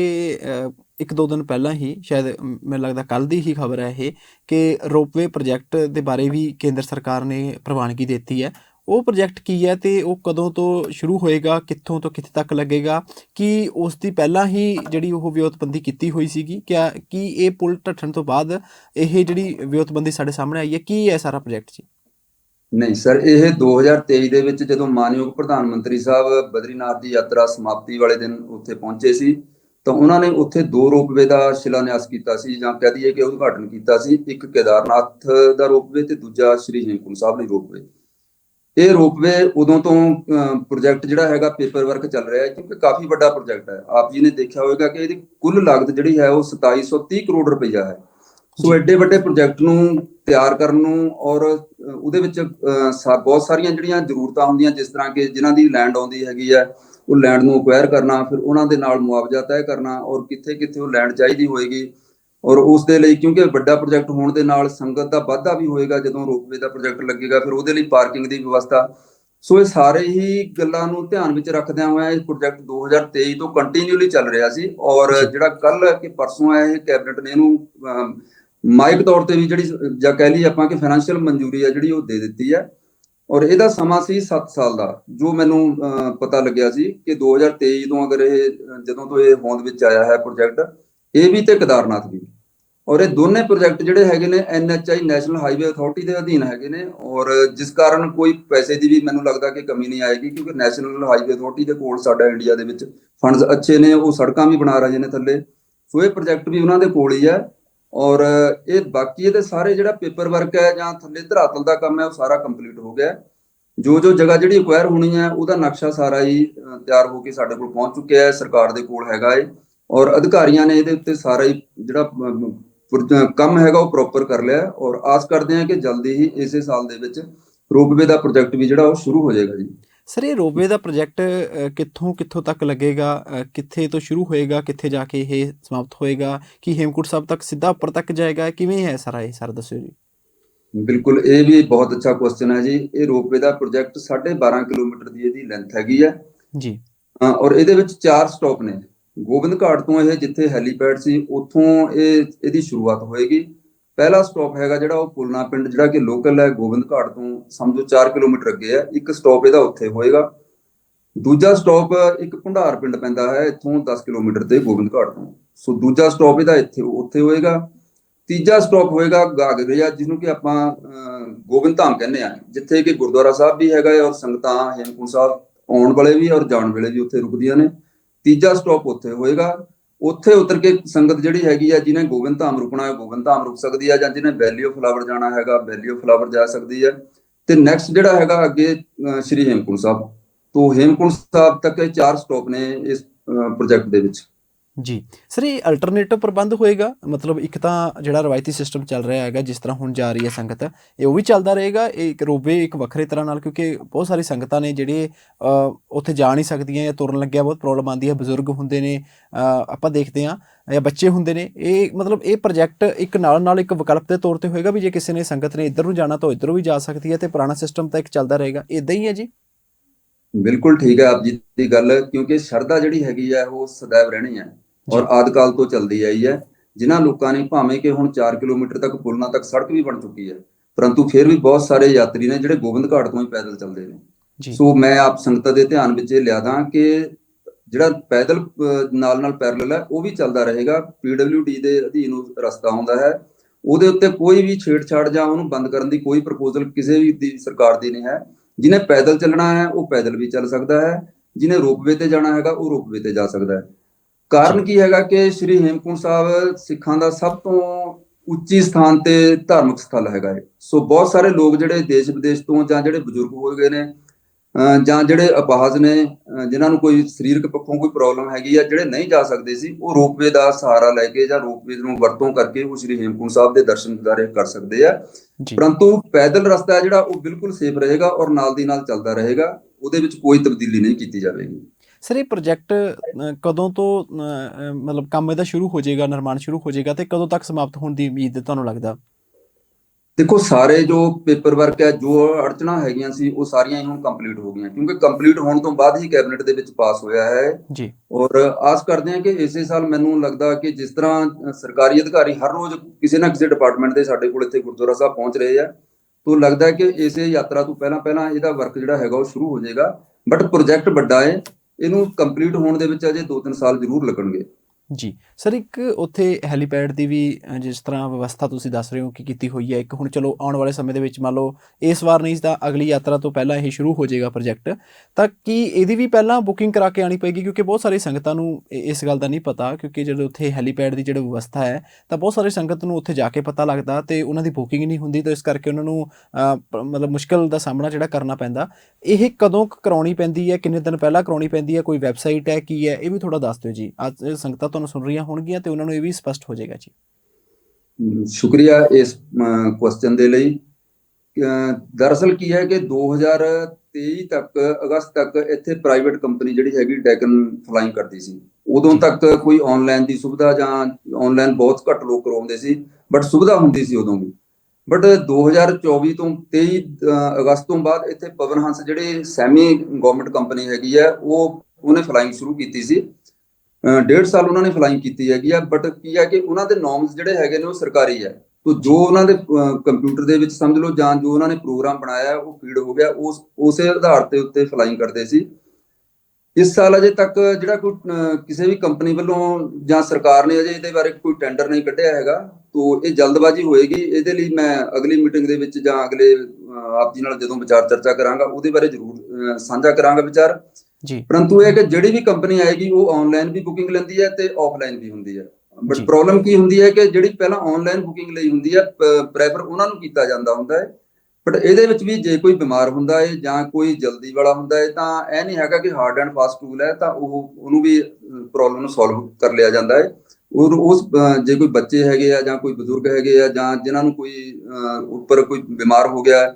ਇੱਕ ਦੋ ਦਿਨ ਪਹਿਲਾਂ ਹੀ ਸ਼ਾਇਦ ਮੈਨੂੰ ਲੱਗਦਾ ਕੱਲ ਦੀ ਹੀ ਖਬਰ ਹੈ ਇਹ ਕਿ ਰੋਪਵੇ ਪ੍ਰੋਜੈਕਟ ਦੇ ਬਾਰੇ ਵੀ ਕੇਂਦਰ ਸਰਕਾਰ ਨੇ ਪ੍ਰਵਾਨਗੀ ਦਿੱਤੀ ਹੈ। ਉਹ ਪ੍ਰੋਜੈਕਟ ਕੀ ਹੈ ਤੇ ਉਹ ਕਦੋਂ ਤੋਂ ਸ਼ੁਰੂ ਹੋਏਗਾ, ਕਿੱਥੋਂ ਤੋਂ ਕਿੱਥੇ ਤੱਕ ਲੱਗੇਗਾ? ਕਿ ਉਸ ਦੀ ਪਹਿਲਾਂ ਹੀ ਜਿਹੜੀ ਉਹ ਵਿਉਤਬੰਦੀ ਕੀਤੀ ਹੋਈ ਸੀਗੀ? ਕਿਆ, ਕੀ ਇਹ ਪੁਲ ਢੱਠਣ ਤੋਂ ਬਾਅਦ ਇਹ ਜਿਹੜੀ ਵਿਉਤਬੰਦੀ ਸਾਡੇ ਸਾਹਮਣੇ ਆਈ ਹੈ? ਕੀ ਹੈ ਸਾਰਾ ਪ੍ਰੋਜੈਕਟ ਜੀ? ਨਹੀਂ ਸਰ ਇਹ 2023 ਦੇ ਵਿੱਚ ਜਦੋਂ ਮਾਨਯੋਗ ਪ੍ਰਧਾਨ ਮੰਤਰੀ ਸਾਹਿਬ ਬਦਰੀਨਾਥ ਦੀ ਯਾਤਰਾ ਸਮਾਪਤੀ ਵਾਲੇ ਦਿਨ ਉੱਥੇ ਪਹੁੰਚੇ ਸੀ ਤਾਂ ਉਹਨਾਂ ਨੇ ਉੱਥੇ ਦੋ ਰੋਪਵੇ ਦਾ ਸ਼ਿਲਾਨਿਆਸ ਕੀਤਾ ਸੀ ਜਾਂ ਕਹਿ ਦਈਏ ਕਿ ਉਦਘਾਟਨ ਕੀਤਾ ਸੀ ਇੱਕ ਕੇਦਾਰਨਾਥ ਦਾ ਰੋਪਵੇ ਤੇ ਦੂਜਾ ਸ਼੍ਰੀ ਹੇਮਕੁੰਟ ਸਾਹਿਬ ਲਈ ਰੋਪਵੇ। ਇਹ ਰੋਪਵੇ ਉਦੋਂ ਤੋਂ ਪ੍ਰੋਜੈਕਟ ਜਿਹੜਾ ਹੈਗਾ ਪੇਪਰ ਵਰਕ ਚੱਲ ਰਿਹਾ ਹੈ ਕਿਉਂਕਿ ਕਾਫੀ ਵੱਡਾ ਪ੍ਰੋਜੈਕਟ ਹੈ। ਆਪ ਜੀ ਨੇ ਦੇਖਿਆ ਹੋਵੇਗਾ ਕਿ ਇਹਦੀ ਕੁੱਲ ਲਾਗਤ ਜਿਹੜੀ ਹੈ ਉਹ 2730 ਕਰੋੜ ਰੁਪਈਆ ਹੈ। ਸੋ ਐਡੇ ਵੱਡੇ ਪ੍ਰੋਜੈਕਟ ਨੂੰ ਤਿਆਰ ਕਰਨ ਨੂੰ ਔਰ ਉਹਦੇ ਵਿੱਚ ਬਹੁਤ ਸਾਰੀਆਂ ਜਿਹੜੀਆਂ ਜ਼ਰੂਰਤਾਂ ਹੁੰਦੀਆਂ ਜਿਸ ਤਰ੍ਹਾਂ ਕਿ ਜਿਨ੍ਹਾਂ ਦੀ ਲੈਂਡ ਆਉਂਦੀ ਹੈਗੀ ਹੈ ਉਹ ਲੈਂਡ ਨੂੰ ਅਕਵਾਇਰ ਕਰਨਾ ਫਿਰ ਉਹਨਾਂ ਦੇ ਨਾਲ ਮੁਆਵਜ਼ਾ ਤੈਅ ਕਰਨਾ ਔਰ ਕਿੱਥੇ ਕਿੱਥੇ ਉਹ ਲੈਂਡ ਚਾਹੀਦੀ ਹੋਏਗੀ ਔਰ ਉਸ ਦੇ ਲਈ ਕਿਉਂਕਿ ਵੱਡਾ ਪ੍ਰੋਜੈਕਟ ਹੋਣ ਦੇ ਨਾਲ ਸੰਗਤ ਦਾ ਵਾਧਾ ਵੀ ਹੋਏਗਾ ਜਦੋਂ ਰੋਪਵੇ ਦਾ ਪ੍ਰੋਜੈਕਟ ਲੱਗੇਗਾ ਫਿਰ ਉਹਦੇ ਲਈ ਪਾਰਕਿੰਗ ਦੀ ਵਿਵਸਥਾ। ਸੋ ਇਹ ਸਾਰੇ ਹੀ ਗੱਲਾਂ ਨੂੰ ਧਿਆਨ ਵਿੱਚ ਰੱਖਦਿਆਂ ਹੋਇਆ ਇਹ ਪ੍ਰੋਜੈਕਟ 2023 ਤੋਂ ਕੰਟੀਨਿਊਲੀ ਚੱਲ ਰਿਹਾ ਸੀ ਔਰ ਜਿਹੜਾ ਕੱਲ ਕਿ ਪਰਸੋਂ ਆਇਆ ਇਹ ਕੈਬਨਿਟ ਨੇ ਇਹਨੂੰ ਮਾਇਕ ਤੌਰ ਤੇ ਵੀ ਜਿਹੜੀ, ਜਾਂ ਕਹਿ ਲਈ ਆਪਾਂ ਕਿ ਫਾਈਨੈਂਸ਼ੀਅਲ ਮਨਜ਼ੂਰੀ ਆ ਜਿਹੜੀ ਉਹ ਦੇ ਦਿੱਤੀ ਹੈ। ਔਰ ਇਹਦਾ ਸਮਾਂ ਸੀ 7 ਸਾਲ ਦਾ, ਜੋ ਮੈਨੂੰ ਪਤਾ ਲੱਗਿਆ ਸੀ ਕਿ 2023 ਤੋਂ ਅਗਰ ਇਹ ਜਦੋਂ ਤੋਂ ਇਹ ਹੋਂਦ ਵਿੱਚ ਆਇਆ ਹੈ ਪ੍ਰੋਜੈਕਟ ਇਹ ਵੀ ਤੇ ਕੇਦਾਰਨਾਥ ਵੀ। ਔਰ ਇਹ ਦੋਨੇ ਪ੍ਰੋਜੈਕਟ ਜਿਹੜੇ ਹੈਗੇ ਨੇ ਐਨਐਚਆਈ ਨੈਸ਼ਨਲ ਹਾਈਵੇ ਅਥਾਰਟੀ ਦੇ ਅਧੀਨ ਹੈਗੇ ਨੇ। ਔਰ ਜਿਸ ਕਾਰਨ ਕੋਈ ਪੈਸੇ ਦੀ ਵੀ ਮੈਨੂੰ ਲੱਗਦਾ ਕਿ ਕਮੀ ਨਹੀਂ ਆਏਗੀ, ਕਿਉਂਕਿ ਨੈਸ਼ਨਲ ਹਾਈਵੇ ਅਥਾਰਟੀ ਦੇ ਕੋਲ ਸਾਡਾ ਇੰਡੀਆ ਦੇ ਵਿੱਚ ਫੰਡਸ ਅੱਛੇ ਨੇ, ਉਹ ਸੜਕਾਂ ਵੀ ਬਣਾ ਰਹੇ ਨੇ ਥੱਲੇ। ਸੋ ਇਹ ਪ੍ਰੋਜੈਕਟ ਵੀ ਉਹਨਾਂ ਦੇ ਕੋਲ ਹੀ ਹੈ। ਔਰ ਇਹ ਬਾਕੀ ਇਹਦੇ ਸਾਰੇ ਜਿਹੜਾ ਪੇਪਰ ਵਰਕ ਹੈ ਜਾਂ ਥੱਲੇ ਧਰਾਤਲ ਦਾ ਕੰਮ ਹੈ, ਉਹ ਸਾਰਾ ਕੰਪਲੀਟ ਹੋ ਗਿਆ ਜੋ ਜੋ ਜਗ੍ਹਾ ਜਿਹੜੀ ਅਕਵਾਇਰ ਹੋਣੀ ਹੈ, ਉਹਦਾ ਨਕਸ਼ਾ ਸਾਰਾ ਹੀ ਤਿਆਰ ਹੋ ਕੇ ਸਾਡੇ ਕੋਲ ਪਹੁੰਚ ਚੁੱਕਿਆ ਹੈ, ਸਰਕਾਰ ਦੇ ਕੋਲ ਹੈਗਾ ਏ ਔਰ ਅਧਿਕਾਰੀਆਂ ਨੇ ਇਹਦੇ ਉੱਤੇ ਸਾਰਾ ਹੀ ਜਿਹੜਾ ਕੰਮ ਹੈਗਾ, ਉਹ ਪ੍ਰੋਪਰ ਕਰ ਲਿਆ ਔਰ ਆਸ ਕਰਦੇ ਹਾਂ ਕਿ ਜਲਦੀ ਹੀ ਇਸੇ ਸਾਲ ਦੇ ਵਿੱਚ ਰੋਪਵੇ ਦਾ ਪ੍ਰੋਜੈਕਟ ਵੀ ਜਿਹੜਾ, ਉਹ ਸ਼ੁਰੂ ਹੋ ਜਾਏਗਾ ਜੀ। ਸਰ ਇਹ ਰੋਪਵੇ ਦਾ ਪ੍ਰੋਜੈਕਟ ਕਿੱਥੋਂ ਕਿੱਥੋਂ ਤੱਕ ਲੱਗੇਗਾ? ਕਿੱਥੇ ਤੋਂ ਸ਼ੁਰੂ ਹੋਏਗਾ? ਕਿੱਥੇ ਜਾ ਕੇ ਇਹ ਸਮਾਪਤ ਹੋਏਗਾ? ਕੀ ਹੇਮਕੁੰਟ ਸਾਹਿਬ ਤੱਕ ਸਿੱਧਾ ਉੱਪਰ ਤੱਕ ਜਾਏਗਾ? ਕਿਵੇਂ ਹੈ ਸਾਰਾ ਇਹ? ਸਰ ਦੱਸਿਓ ਜੀ। ਬਿਲਕੁਲ ਇਹ ਵੀ ਬਹੁਤ ਅੱਛਾ ਕੁਐਸਚਨ ਹੈ ਜੀ। ਇਹ ਰੋਪਵੇ ਦਾ ਪ੍ਰੋਜੈਕਟ 12.5 ਕਿਲੋਮੀਟਰ ਦੀ ਇਹਦੀ ਲੈਂਥ ਹੈਗੀ ਹੈ। ਜੀ। ਔਰ ਇਹਦੇ ਵਿੱਚ ਚਾਰ ਸਟਾਪ ਨੇ। ਗੋਬਿੰਦ ਘਾਟ ਤੋਂ ਇਹ ਜਿੱਥੇ ਹੈਲੀਪੈਡ ਸੀ ਉੱਥੋਂ ਇਹ ਇਹਦੀ ਸ਼ੁਰੂਆਤ ਹੋਏਗੀ। ਪਹਿਲਾ ਸਟਾਪ ਹੈਗਾ ਜਿਹੜਾ ਉਹ ਪੁਲਨਾ ਪਿੰਡ ਜਿਹੜਾ ਕਿ ਲੋਕਲ ਹੈ ਗੋਬਿੰਦ ਘਾਟ ਤੋਂ ਸਮਝੋ 4 ਕਿਲੋਮੀਟਰ ਅੱਗੇ ਹੈ। ਇੱਕ ਸਟਾਪ ਇਹਦਾ ਉੱਥੇ ਹੋਏਗਾ। ਦੂਜਾ ਸਟਾਪ ਇੱਕ ਭੰਡਾਰ ਪਿੰਡ ਪੈਂਦਾ ਹੈ ਇੱਥੋਂ 10 ਕਿਲੋਮੀਟਰ ਤੇ ਗੋਬਿੰਦ ਘਾਟ ਤੋਂ। ਸੋ ਦੂਜਾ ਸਟਾਪ ਇਹਦਾ ਇੱਥੇ ਉੱਥੇ ਹੋਏਗਾ। ਤੀਜਾ ਸਟਾਪ ਹੋਏਗਾ ਗਾਗਰਿਆ ਜਿਹਨੂੰ ਕਿ ਆਪਾਂ ਅਹ, ਗੋਬਿੰਦ ਧਾਮ ਕਹਿੰਦੇ ਆ ਜਿੱਥੇ ਕਿ ਗੁਰਦੁਆਰਾ ਸਾਹਿਬ ਵੀ ਹੈਗਾ ਔਰ ਸੰਗਤਾਂ ਹੇਮਕੁੰਟ ਸਾਹਿਬ ਆਉਣ ਵਾਲੇ ਵੀ ਔਰ ਜਾਣ ਵੇਲੇ ਵੀ ਉੱਥੇ ਰੁਕਦੀਆਂ ਨੇ। ਤੀਜਾ ਸਟਾਪ ਉੱਥੇ ਹੋਏਗਾ। ਉੱਥੇ ਉਤਰ ਕੇ ਸੰਗਤ ਜਿਹੜੀ ਹੈਗੀ ਆ, ਜਿਹਨੇ ਗੋਬਿੰਦ ਧਾਮ ਰੁਕਣਾ ਹੈ, ਗੋਬਿੰਦ ਧਾਮ ਰੁਕ ਸਕਦੀ ਹੈ ਜਾਂ ਜਿਹਨੇ ਵੈਲੀ ਆਫ ਫਲਾਵਰ ਜਾਣਾ ਹੈਗਾ ਵੈਲੀ ਆਫ ਫਲਾਵਰ ਜਾ ਸਕਦੀ ਹੈ ਤੇ ਨੈਕਸਟ ਜਿਹੜਾ ਹੈਗਾ ਅੱਗੇ ਸ਼੍ਰੀ ਹੇਮਕੁੰਟ ਸਾਹਿਬ। ਤੋਂ ਹੇਮਕੁੰਟ ਸਾਹਿਬ ਤੱਕ ਇਹ ਚਾਰ ਸਟਾਪ ਨੇ ਇਸ ਪ੍ਰੋਜੈਕਟ ਦੇ ਵਿੱਚ। ਜੀ। ਸਰ, ਇਹ ਅਲਟਰਨੇਟਿਵ ਪ੍ਰਬੰਧ ਹੋਏਗਾ? ਮਤਲਬ ਇੱਕ ਤਾਂ ਜਿਹੜਾ ਰਵਾਇਤੀ ਸਿਸਟਮ ਚੱਲ ਰਿਹਾ ਹੈਗਾ, ਜਿਸ ਤਰ੍ਹਾਂ ਹੁਣ ਜਾ ਰਹੀ ਹੈ ਸੰਗਤ, ਇਹ ਉਹ ਵੀ ਚੱਲਦਾ ਰਹੇਗਾ? ਇਹ ਇੱਕ ਰੋਬੇ ਇੱਕ ਵੱਖਰੇ ਤਰ੍ਹਾਂ ਨਾਲ, ਕਿਉਂਕਿ ਬਹੁਤ ਸਾਰੀ ਸੰਗਤਾਂ ਨੇ ਜਿਹੜੇ ਉੱਥੇ ਜਾ ਨਹੀਂ ਸਕਦੀਆਂ ਜਾਂ ਤੁਰਨ ਲੱਗਿਆ, ਬਹੁਤ ਪ੍ਰੋਬਲਮ ਆਉਂਦੀ ਹੈ। ਬਜ਼ੁਰਗ ਹੁੰਦੇ ਨੇ ਆਪਾਂ ਦੇਖਦੇ ਹਾਂ, ਜਾਂ ਬੱਚੇ ਹੁੰਦੇ ਨੇ। ਇਹ ਮਤਲਬ ਇਹ ਪ੍ਰੋਜੈਕਟ ਇੱਕ ਨਾਲ ਨਾਲ ਇੱਕ ਵਿਕਲਪ ਦੇ ਤੌਰ ਤੇ ਹੋਏਗਾ ਵੀ ਜੇ ਕਿਸੇ ਨੇ ਸੰਗਤ ਨੇ ਇੱਧਰ ਨੂੰ ਜਾਣਾ ਤਾਂ ਇੱਧਰੋਂ ਵੀ ਜਾ ਸਕਦੀ ਹੈ ਤੇ ਪੁਰਾਣਾ ਸਿਸਟਮ ਤਾਂ ਇੱਕ ਚੱਲਦਾ ਰਹੇਗਾ। ਇਦਾਂ ਹੀ ਹੈ ਜੀ? ਬਿਲਕੁਲ ਠੀਕ ਹੈ ਆਪ ਜੀ ਦੀ ਗੱਲ, ਕਿਉਂਕਿ ਸ਼ਰਧਾ ਜਿਹੜੀ ਹੈਗੀ ਹੈ, ਉਹ ਸदैव ਰਹਿਣੀ ਹੈ। ਔਰ ਆਦਿਕਾਲ ਤੋਂ ਚੱਲਦੀ ਆਈ ਹੈ। ਜਿਨ੍ਹਾਂ ਲੋਕਾਂ ਨੇ ਭਾਵੇਂ ਕਿ ਹੁਣ 4 ਕਿਲੋਮੀਟਰ ਤੱਕ ਪੁਲਨਾ ਤੱਕ ਸੜਕ ਵੀ ਬਣ ਚੁੱਕੀ ਹੈ ਪਰੰਤੂ ਫਿਰ ਵੀ ਬਹੁਤ ਸਾਰੇ ਯਾਤਰੀ ਨੇ ਜਿਹੜੇ ਗੋਬਿੰਦ ਘਾਟ ਤੋਂ ਹੀ ਪੈਦਲ ਚੱਲਦੇ ਨੇ। ਸੋ ਮੈਂ ਆਪ ਸੰਗਤਾਂ ਦੇ ਧਿਆਨ ਵਿੱਚ ਇਹ ਲਿਆਦਾ ਕਿ ਜਿਹੜਾ ਪੈਦਲ ਨਾਲ ਨਾਲ ਪੈਰਲਲ ਹੈ ਉਹ ਵੀ ਚੱਲਦਾ ਰਹੇਗਾ। ਪੀਡਬਲਯੂਡੀ ਦੇ ਅਧੀਨ ਉਹ ਰਸਤਾ ਆਉਂਦਾ ਹੈ। ਉਹਦੇ ਉੱਤੇ ਕੋਈ ਵੀ ਛੇੜਛਾੜ ਜਾਂ ਉਹਨੂੰ ਬੰਦ ਕਰਨ ਦੀ ਕੋਈ ਪ੍ਰਪੋਜ਼ਲ ਕਿਸੇ ਵੀ ਦੀ ਸਰਕਾਰ ਦੀ ਨਹੀਂ ਹੈ। ਜਿਹਨੇ ਪੈਦਲ ਚੱਲਣਾ ਹੈ ਉਹ ਪੈਦਲ ਵੀ ਚੱਲ ਸਕਦਾ ਹੈ। ਜਿਹਨੇ ਰੋਪਵੇ ਤੇ ਜਾਣਾ ਹੈਗਾ ਉਹ ਰੋਪਵੇ ਤੇ ਜਾ ਸਕਦਾ ਹੈ। ਕਾਰਨ ਕੀ ਹੈਗਾ ਕਿ ਸ੍ਰੀ ਹੇਮਕੁੰਟ ਸਾਹਿਬ ਸਿੱਖਾਂ ਦਾ ਸਭ ਤੋਂ ਉੱਚੀ ਸਥਾਨ ਤੇ ਧਾਰਮਿਕ ਸਥਲ ਹੈਗਾ ਹੈ ਸੋ ਬਹੁਤ ਸਾਰੇ ਲੋਕ ਜਿਹੜੇ ਦੇਸ਼ ਵਿਦੇਸ਼ ਤੋਂ ਜਾਂ ਜਿਹੜੇ ਬਜ਼ੁਰਗ ਹੋ ਗਏ ਨੇ ਜਾਂ ਜਿਹੜੇ ਅਪਾਹਜ ਨੇ ਜਿਨ੍ਹਾਂ ਨੂੰ ਕੋਈ ਸਰੀਰਕ ਪੱਖੋਂ ਕੋਈ ਪ੍ਰੋਬਲਮ ਹੈਗੀ ਆ ਜਿਹੜੇ ਨਹੀਂ ਜਾ ਸਕਦੇ ਸੀ ਉਹ ਰੋਪਵੇ ਦਾ ਸਹਾਰਾ ਲੈ ਕੇ ਜਾਂ ਰੋਪਵੇ ਨੂੰ ਵਰਤੋਂ ਕਰਕੇ ਉਹ ਸ੍ਰੀ ਹੇਮਕੁੰਟ ਸਾਹਿਬ ਦੇ ਦਰਸ਼ਨ ਦਿਦਾਰੇ ਕਰ ਸਕਦੇ ਆ। ਪਰੰਤੂ ਪੈਦਲ ਰਸਤਾ ਜਿਹੜਾ ਉਹ ਬਿਲਕੁਲ ਸੇਫ ਰਹੇਗਾ ਔਰ ਨਾਲ ਦੀ ਨਾਲ ਚੱਲਦਾ ਰਹੇਗਾ ਉਹਦੇ ਵਿੱਚ ਕੋਈ ਤਬਦੀਲੀ ਨਹੀਂ ਕੀਤੀ ਜਾਵੇਗੀ। ਸਰ ਇਹ ਪ੍ਰੋਜੈਕਟ ਕਦੋਂ ਤੋਂ ਮਤਲਬ ਕੰਮ ਇਹਦਾ ਸ਼ੁਰੂ ਹੋ ਜਾਏਗਾ ਨਿਰਮਾਣ ਸ਼ੁਰੂ ਹੋ ਜਾਏਗਾ ਤੇ ਕਦੋਂ ਤੱਕ ਸਮਾਪਤ ਹੋਣ ਦੀ ਉਮੀਦ ਹੈ ਤੁਹਾਨੂੰ ਲੱਗਦਾ? ਦੇਖੋ ਸਾਰੇ ਜੋ ਪੇਪਰ ਵਰਕ ਹੈ ਜੋ ਅੜਚਣਾ ਹੈਗੀਆਂ ਸੀ ਉਹ ਸਾਰੀਆਂ ਹੀ ਹੁਣ ਕੰਪਲੀਟ ਹੋ ਗਈਆਂ। ਕਿਉਂਕਿ ਕੰਪਲੀਟ ਹੋਣ ਤੋਂ ਬਾਅਦ ਹੀ ਕੈਬਨਿਟ ਦੇ ਵਿੱਚ ਪਾਸ ਹੋਇਆ ਹੈ। ਜੀ। ਔਰ ਆਸ ਕਰਦੇ ਹਾਂ ਕਿ ਇਸੇ ਸਾਲ ਮੈਨੂੰ ਲੱਗਦਾ ਕਿ ਜਿਸ ਤਰ੍ਹਾਂ ਸਰਕਾਰੀ ਅਧਿਕਾਰੀ ਹਰ ਰੋਜ਼ ਕਿਸੇ ਨਾ ਕਿਸੇ ਡਿਪਾਰਟਮੈਂਟ ਦੇ ਸਾਡੇ ਕੋਲ ਇੱਥੇ ਗੁਰਦੁਆਰਾ ਸਾਹਿਬ ਪਹੁੰਚ ਰਹੇ ਆ ਤੋਂ ਲੱਗਦਾ ਹੈ ਕਿ ਇਸੇ ਯਾਤਰਾ ਤੋਂ ਪਹਿਲਾਂ ਪਹਿਲਾਂ ਇਹਦਾ ਵਰਕ ਜਿਹੜਾ ਹੈਗਾ ਉਹ ਸ਼ੁਰੂ ਹੋ ਜਾਏਗਾ। ਬਟ ਪ੍ਰੋਜੈਕਟ ਵੱਡਾ ਹੈ ਇਹਨੂੰ ਕੰਪਲੀਟ ਹੋਣ ਦੇ ਵਿੱਚ ਅਜੇ 2-3 ਸਾਲ ਜ਼ਰੂਰ ਲੱਗਣਗੇ। ਜੀ। ਸਰ, ਇੱਕ ਉੱਥੇ ਹੈਲੀਪੈਡ ਦੀ ਵੀ ਜਿਸ ਤਰ੍ਹਾਂ ਵਿਵਸਥਾ ਤੁਸੀਂ ਦੱਸ ਰਹੇ ਹੋ ਕਿ ਕੀਤੀ ਹੋਈ ਹੈ, ਇੱਕ ਹੁਣ ਚਲੋ ਆਉਣ ਵਾਲੇ ਸਮੇਂ ਦੇ ਵਿੱਚ ਮੰਨ ਲਓ ਇਸ ਵਾਰ ਨਹੀਂ ਤਾਂ ਅਗਲੀ ਯਾਤਰਾ ਤੋਂ ਪਹਿਲਾਂ ਇਹ ਸ਼ੁਰੂ ਹੋ ਜਾਏਗਾ ਪ੍ਰੋਜੈਕਟ, ਤਾਂ ਕੀ ਇਹਦੀ ਵੀ ਪਹਿਲਾਂ ਬੁਕਿੰਗ ਕਰਾ ਕੇ ਆਣੀ ਪਏਗੀ? ਕਿਉਂਕਿ ਬਹੁਤ ਸਾਰੇ ਸੰਗਤਾਂ ਨੂੰ ਇਸ ਗੱਲ ਦਾ ਨਹੀਂ ਪਤਾ, ਕਿਉਂਕਿ ਜਦੋਂ ਉੱਥੇ ਹੈਲੀਪੈਡ ਦੀ ਜਿਹੜੀ ਵਿਵਸਥਾ ਹੈ, ਤਾਂ ਬਹੁਤ ਸਾਰੇ ਸੰਗਤ ਨੂੰ ਉੱਥੇ ਜਾ ਕੇ ਪਤਾ ਲੱਗਦਾ ਤੇ ਉਹਨਾਂ ਦੀ ਬੁਕਿੰਗ ਨਹੀਂ ਹੁੰਦੀ, ਤਾਂ ਇਸ ਕਰਕੇ ਉਹਨਾਂ ਨੂੰ ਮਤਲਬ ਮੁਸ਼ਕਲ ਦਾ ਸਾਹਮਣਾ ਜਿਹੜਾ ਕਰਨਾ ਪੈਂਦਾ। ਇਹ ਕਦੋਂ ਕੁ ਕਰਾਉਣੀ ਪੈਂਦੀ ਹੈ? ਕਿੰਨੇ ਦਿਨ ਪਹਿਲਾਂ ਕਰਾਉਣੀ ਪੈਂਦੀ ਹੈ? ਕੋਈ ਵੈਬਸਾਈਟ ਹੈ? ਕੀ ਹੈ? ਇਹ ਵੀ ਥੋੜਾ ਦੱਸ ਦਿਓ ਜੀ। ਅੱਜ ਸੰਗਤਾਂ ਤੁਹਾਨੂੰ ਸੁਣ ਰਹੀਆਂ ਹੋਣਗੀਆਂ ਤੇ ਉਹਨਾਂ ਨੂੰ ਇਹ ਵੀ ਸਪਸ਼ਟ ਹੋ ਜਾਏਗਾ ਜੀ। ਸ਼ੁਕਰੀਆ ਇਸ ਕੁਐਸਚਨ ਦੇ ਲਈ। ਦਰਅਸਲ ਕੀ ਹੈ ਕਿ 2023 ਤੱਕ ਅਗਸਤ ਤੱਕ ਇੱਥੇ ਪ੍ਰਾਈਵੇਟ ਕੰਪਨੀ ਜਿਹੜੀ ਹੈਗੀ ਡੈਕਨ ਫਲਾਈਂਗ ਕਰਦੀ ਸੀ। ਉਦੋਂ ਤੱਕ ਕੋਈ ਆਨਲਾਈਨ ਦੀ ਸੁਵਿਧਾ ਜਾਂ ਆਨਲਾਈਨ ਬਹੁਤ ਘੱਟ ਲੋਕ ਕਰਵਾਉਂਦੇ ਸੀ ਬਟ ਸੁਵਿਧਾ ਹੁੰਦੀ ਸੀ ਉਦੋਂ ਵੀ। ਬਟ 2024 ਤੋਂ 23 ਅ, ਅਗਸਤ ਤੋਂ ਬਾਅਦ ਇੱਥੇ ਪਵਨ ਹੰਸ ਜਿਹੜੇ ਸੈਮੀ ਗਵਰਨਮੈਂਟ ਕੰਪਨੀ ਹੈਗੀ ਹੈ ਉਹ ਉਹਨੇ ਫਲਾਈਂਗ ਸ਼ੁਰੂ ਕੀਤੀ ਸੀ। ਡੇਢ ਸਾਲ ਉਹਨਾਂ ਨੇ ਫਲਾਈਂਗ ਕੀਤੀ ਹੈਗੀ ਆ ਬਟ ਕੀ ਹੈ ਕਿ ਉਹਨਾਂ ਦੇ ਨੋਰਮਸ ਜਿਹੜੇ ਹੈਗੇ ਨੇ ਉਹ ਸਰਕਾਰੀ ਹੈ। ਤੋ ਜੋ ਉਹਨਾਂ ਦੇ ਕੰਪਿਊਟਰ ਦੇ ਵਿੱਚ ਸਮਝ ਲਓ ਜਾਂ ਜੋ ਉਹਨਾਂ ਨੇ ਪ੍ਰੋਗਰਾਮ ਬਣਾਇਆ ਉਹ ਫੀਡ ਹੋ ਗਿਆ ਉਸ ਉਸੇ ਆਧਾਰ ਤੇ ਉੱਤੇ ਫਲਾਈਂਗ ਕਰਦੇ ਸੀ। ਇਸ ਸਾਲ ਅਜੇ ਤੱਕ ਜਿਹੜਾ ਕੋਈ ਕਿਸੇ ਵੀ ਕੰਪਨੀ ਵੱਲੋਂ ਜਾਂ ਸਰਕਾਰ ਨੇ ਅਜੇ ਇਹਦੇ ਬਾਰੇ ਕੋਈ ਟੈਂਡਰ ਨਹੀਂ ਕੱਢਿਆ ਹੈਗਾ। ਤੋ ਇਹ ਜਲਦਬਾਜ਼ੀ ਹੋਏਗੀ ਇਹਦੇ ਲਈ ਮੈਂ ਅਗਲੀ ਮੀਟਿੰਗ ਦੇ ਵਿੱਚ ਜਾਂ ਅਗਲੇ ਆਪ ਜੀ ਨਾਲ ਜਦੋਂ ਵਿਚਾਰ ਚਰਚਾ ਕਰਾਂਗਾ ਉਹਦੇ ਬਾਰੇ ਜ਼ਰੂਰ ਅਹ, ਸਾਂਝਾ ਕਰਾਂਗਾ ਵਿਚਾਰ। ਜੀ। ਪਰੰਤੂ ਇਹ ਕਿ ਜਿਹੜੀ ਵੀ ਕੰਪਨੀ ਆਏਗੀ ਉਹ ਆਨਲਾਈਨ ਵੀ ਬੁਕਿੰਗ ਲੈਂਦੀ ਹੈ ਤੇ ਆਫਲਾਈਨ ਵੀ ਹੁੰਦੀ ਹੈ। ਬਟ। ਪ੍ਰੋਬਲਮ ਕੀ ਹੁੰਦੀ ਹੈ ਕਿ ਜਿਹੜੀ ਪਹਿਲਾਂ ਆਨਲਾਈਨ ਬੁਕਿੰਗ ਲਈ ਹੁੰਦੀ ਹੈ ਪ੍ਰੈਫਰ ਉਹਨਾਂ ਨੂੰ ਕੀਤਾ ਜਾਂਦਾ ਹੁੰਦਾ ਹੈ। ਬਟ ਇਹਦੇ ਵਿੱਚ ਵੀ ਜੇ ਕੋਈ ਬਿਮਾਰ ਹੁੰਦਾ ਹੈ ਜਾਂ ਕੋਈ ਜਲਦੀ ਵਾਲਾ ਹੁੰਦਾ ਹੈ ਤਾਂ ਇਹ ਨਹੀਂ ਹੈਗਾ ਕਿ ਹਾਰਡ ਐਂਡ ਫਾਸਟ ਟੂਲ ਹੈ ਤਾਂ ਉਹ ਉਹਨੂੰ ਵੀ ਪ੍ਰੋਬਲਮ ਨੂੰ ਸੋਲਵ ਕਰ ਲਿਆ ਜਾਂਦਾ ਹੈ। ਔਰ ਉਸ ਜੇ ਕੋਈ ਬੱਚੇ ਹੈਗੇ ਆ ਜਾਂ ਕੋਈ ਬਜ਼ੁਰਗ ਹੈਗੇ ਆ ਜਾਂ ਜਿਨ੍ਹਾਂ ਨੂੰ ਕੋਈ ਉੱਪਰ ਕੋਈ ਬਿਮਾਰ ਹੋ ਗਿਆ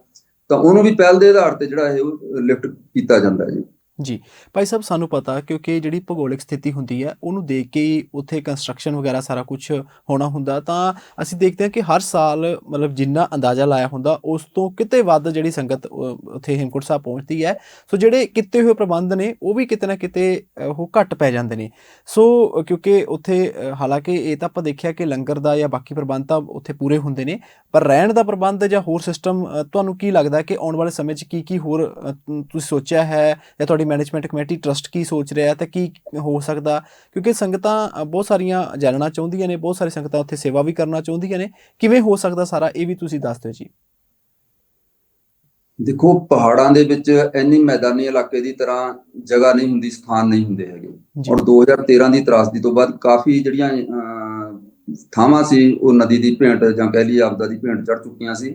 ਤਾਂ ਉਹਨੂੰ ਵੀ ਪਹਿਲ ਦੇ ਆਧਾਰ ਤੇ ਜਿਹੜਾ ਹੈ ਉਹ ਲਿਫਟ ਕੀਤਾ ਜਾਂਦਾ ਹੈ ਜੀ। ਜੀ। ਭਾਈ ਸਾਹਿਬ, ਸਾਨੂੰ ਪਤਾ ਕਿਉਂਕਿ ਜਿਹੜੀ ਭੂਗੋਲਿਕ ਸਥਿਤੀ ਹੁੰਦੀ ਹੈ, ਉਹਨੂੰ ਦੇਖ ਕੇ ਹੀ ਉੱਥੇ ਕੰਸਟਰਕਸ਼ਨ ਵਗੈਰਾ ਸਾਰਾ ਕੁਝ ਹੋਣਾ ਹੁੰਦਾ। ਤਾਂ ਅਸੀਂ ਦੇਖਦੇ ਹਾਂ ਕਿ ਹਰ ਸਾਲ ਮਤਲਬ ਜਿੰਨਾ ਅੰਦਾਜ਼ਾ ਲਾਇਆ ਹੁੰਦਾ, ਉਸ ਤੋਂ ਕਿਤੇ ਵੱਧ ਜਿਹੜੀ ਸੰਗਤ ਉੱਥੇ ਹੇਮਕੁੰਟ ਸਾਹਿਬ ਪਹੁੰਚਦੀ ਹੈ। ਸੋ ਜਿਹੜੇ ਕੀਤੇ ਹੋਏ ਪ੍ਰਬੰਧ ਨੇ, ਉਹ ਵੀ ਕਿਤੇ ਨਾ ਕਿਤੇ ਉਹ ਘੱਟ ਪੈ ਜਾਂਦੇ ਨੇ। ਸੋ ਕਿਉਂਕਿ ਉੱਥੇ ਹਾਲਾਂਕਿ ਇਹ ਤਾਂ ਆਪਾਂ ਦੇਖਿਆ ਕਿ ਲੰਗਰ ਦਾ ਜਾਂ ਬਾਕੀ ਪ੍ਰਬੰਧ ਤਾਂ ਉੱਥੇ ਪੂਰੇ ਹੁੰਦੇ ਨੇ, ਪਰ ਰਹਿਣ ਦਾ ਪ੍ਰਬੰਧ ਜਾਂ ਹੋਰ ਸਿਸਟਮ ਤੁਹਾਨੂੰ ਕੀ ਲੱਗਦਾ ਕਿ ਆਉਣ ਵਾਲੇ ਸਮੇਂ 'ਚ ਕੀ ਕੀ ਹੋਰ ਤੁਸੀਂ ਸੋਚਿਆ ਹੈ ਜਾਂ ਤੁਹਾਡੀ ਮੈਨੇਜਮੈਂਟ ਕਮੇਟੀ ਟਰਸਟ ਕੀ ਸੋਚ ਰਿਹਾ ਤੇ ਕੀ ਹੋ ਸਕਦਾ? ਕਿਉਂਕਿ ਸੰਗਤਾਂ ਬਹੁਤ ਸਾਰੀਆਂ ਜਾਣਨਾ ਚਾਹੁੰਦੀਆਂ ਨੇ ਬਹੁਤ ਸਾਰੀ ਸੰਗਤਾਂ ਉੱਥੇ ਸੇਵਾ ਵੀ ਕਰਨਾ ਚਾਹੁੰਦੀਆਂ ਨੇ। ਕਿਵੇਂ ਹੋ ਸਕਦਾ ਸਾਰਾ? ਇਹ ਵੀ ਤੁਸੀਂ ਦੱਸ ਦਿਓ ਜੀ। ਦੇਖੋ ਪਹਾੜਾਂ ਦੇ ਵਿੱਚ ਇੰਨੀ ਮੈਦਾਨੀ ਇਲਾਕੇ ਦੀ ਤਰ੍ਹਾਂ ਜਗ੍ਹਾ ਨਹੀਂ ਹੁੰਦੀ ਸਥਾਨ ਨਹੀਂ ਹੁੰਦੇ ਹੈਗੇ। ਔਰ 2013 ਦੀ ਤਰਾਸਦੀ ਤੋਂ ਬਾਅਦ ਕਾਫੀ ਜਿਹੜੀਆਂ ਥਾਵਾਂ ਸੀ ਉਹ ਨਦੀ ਦੀ ਭੇਂਟ ਜਾਂ ਕਹਿ ਲਈਏ ਆਪਦਾ ਦੀ ਭੇਂਟ ਚੜ ਚੁੱਕੀਆਂ ਸੀ।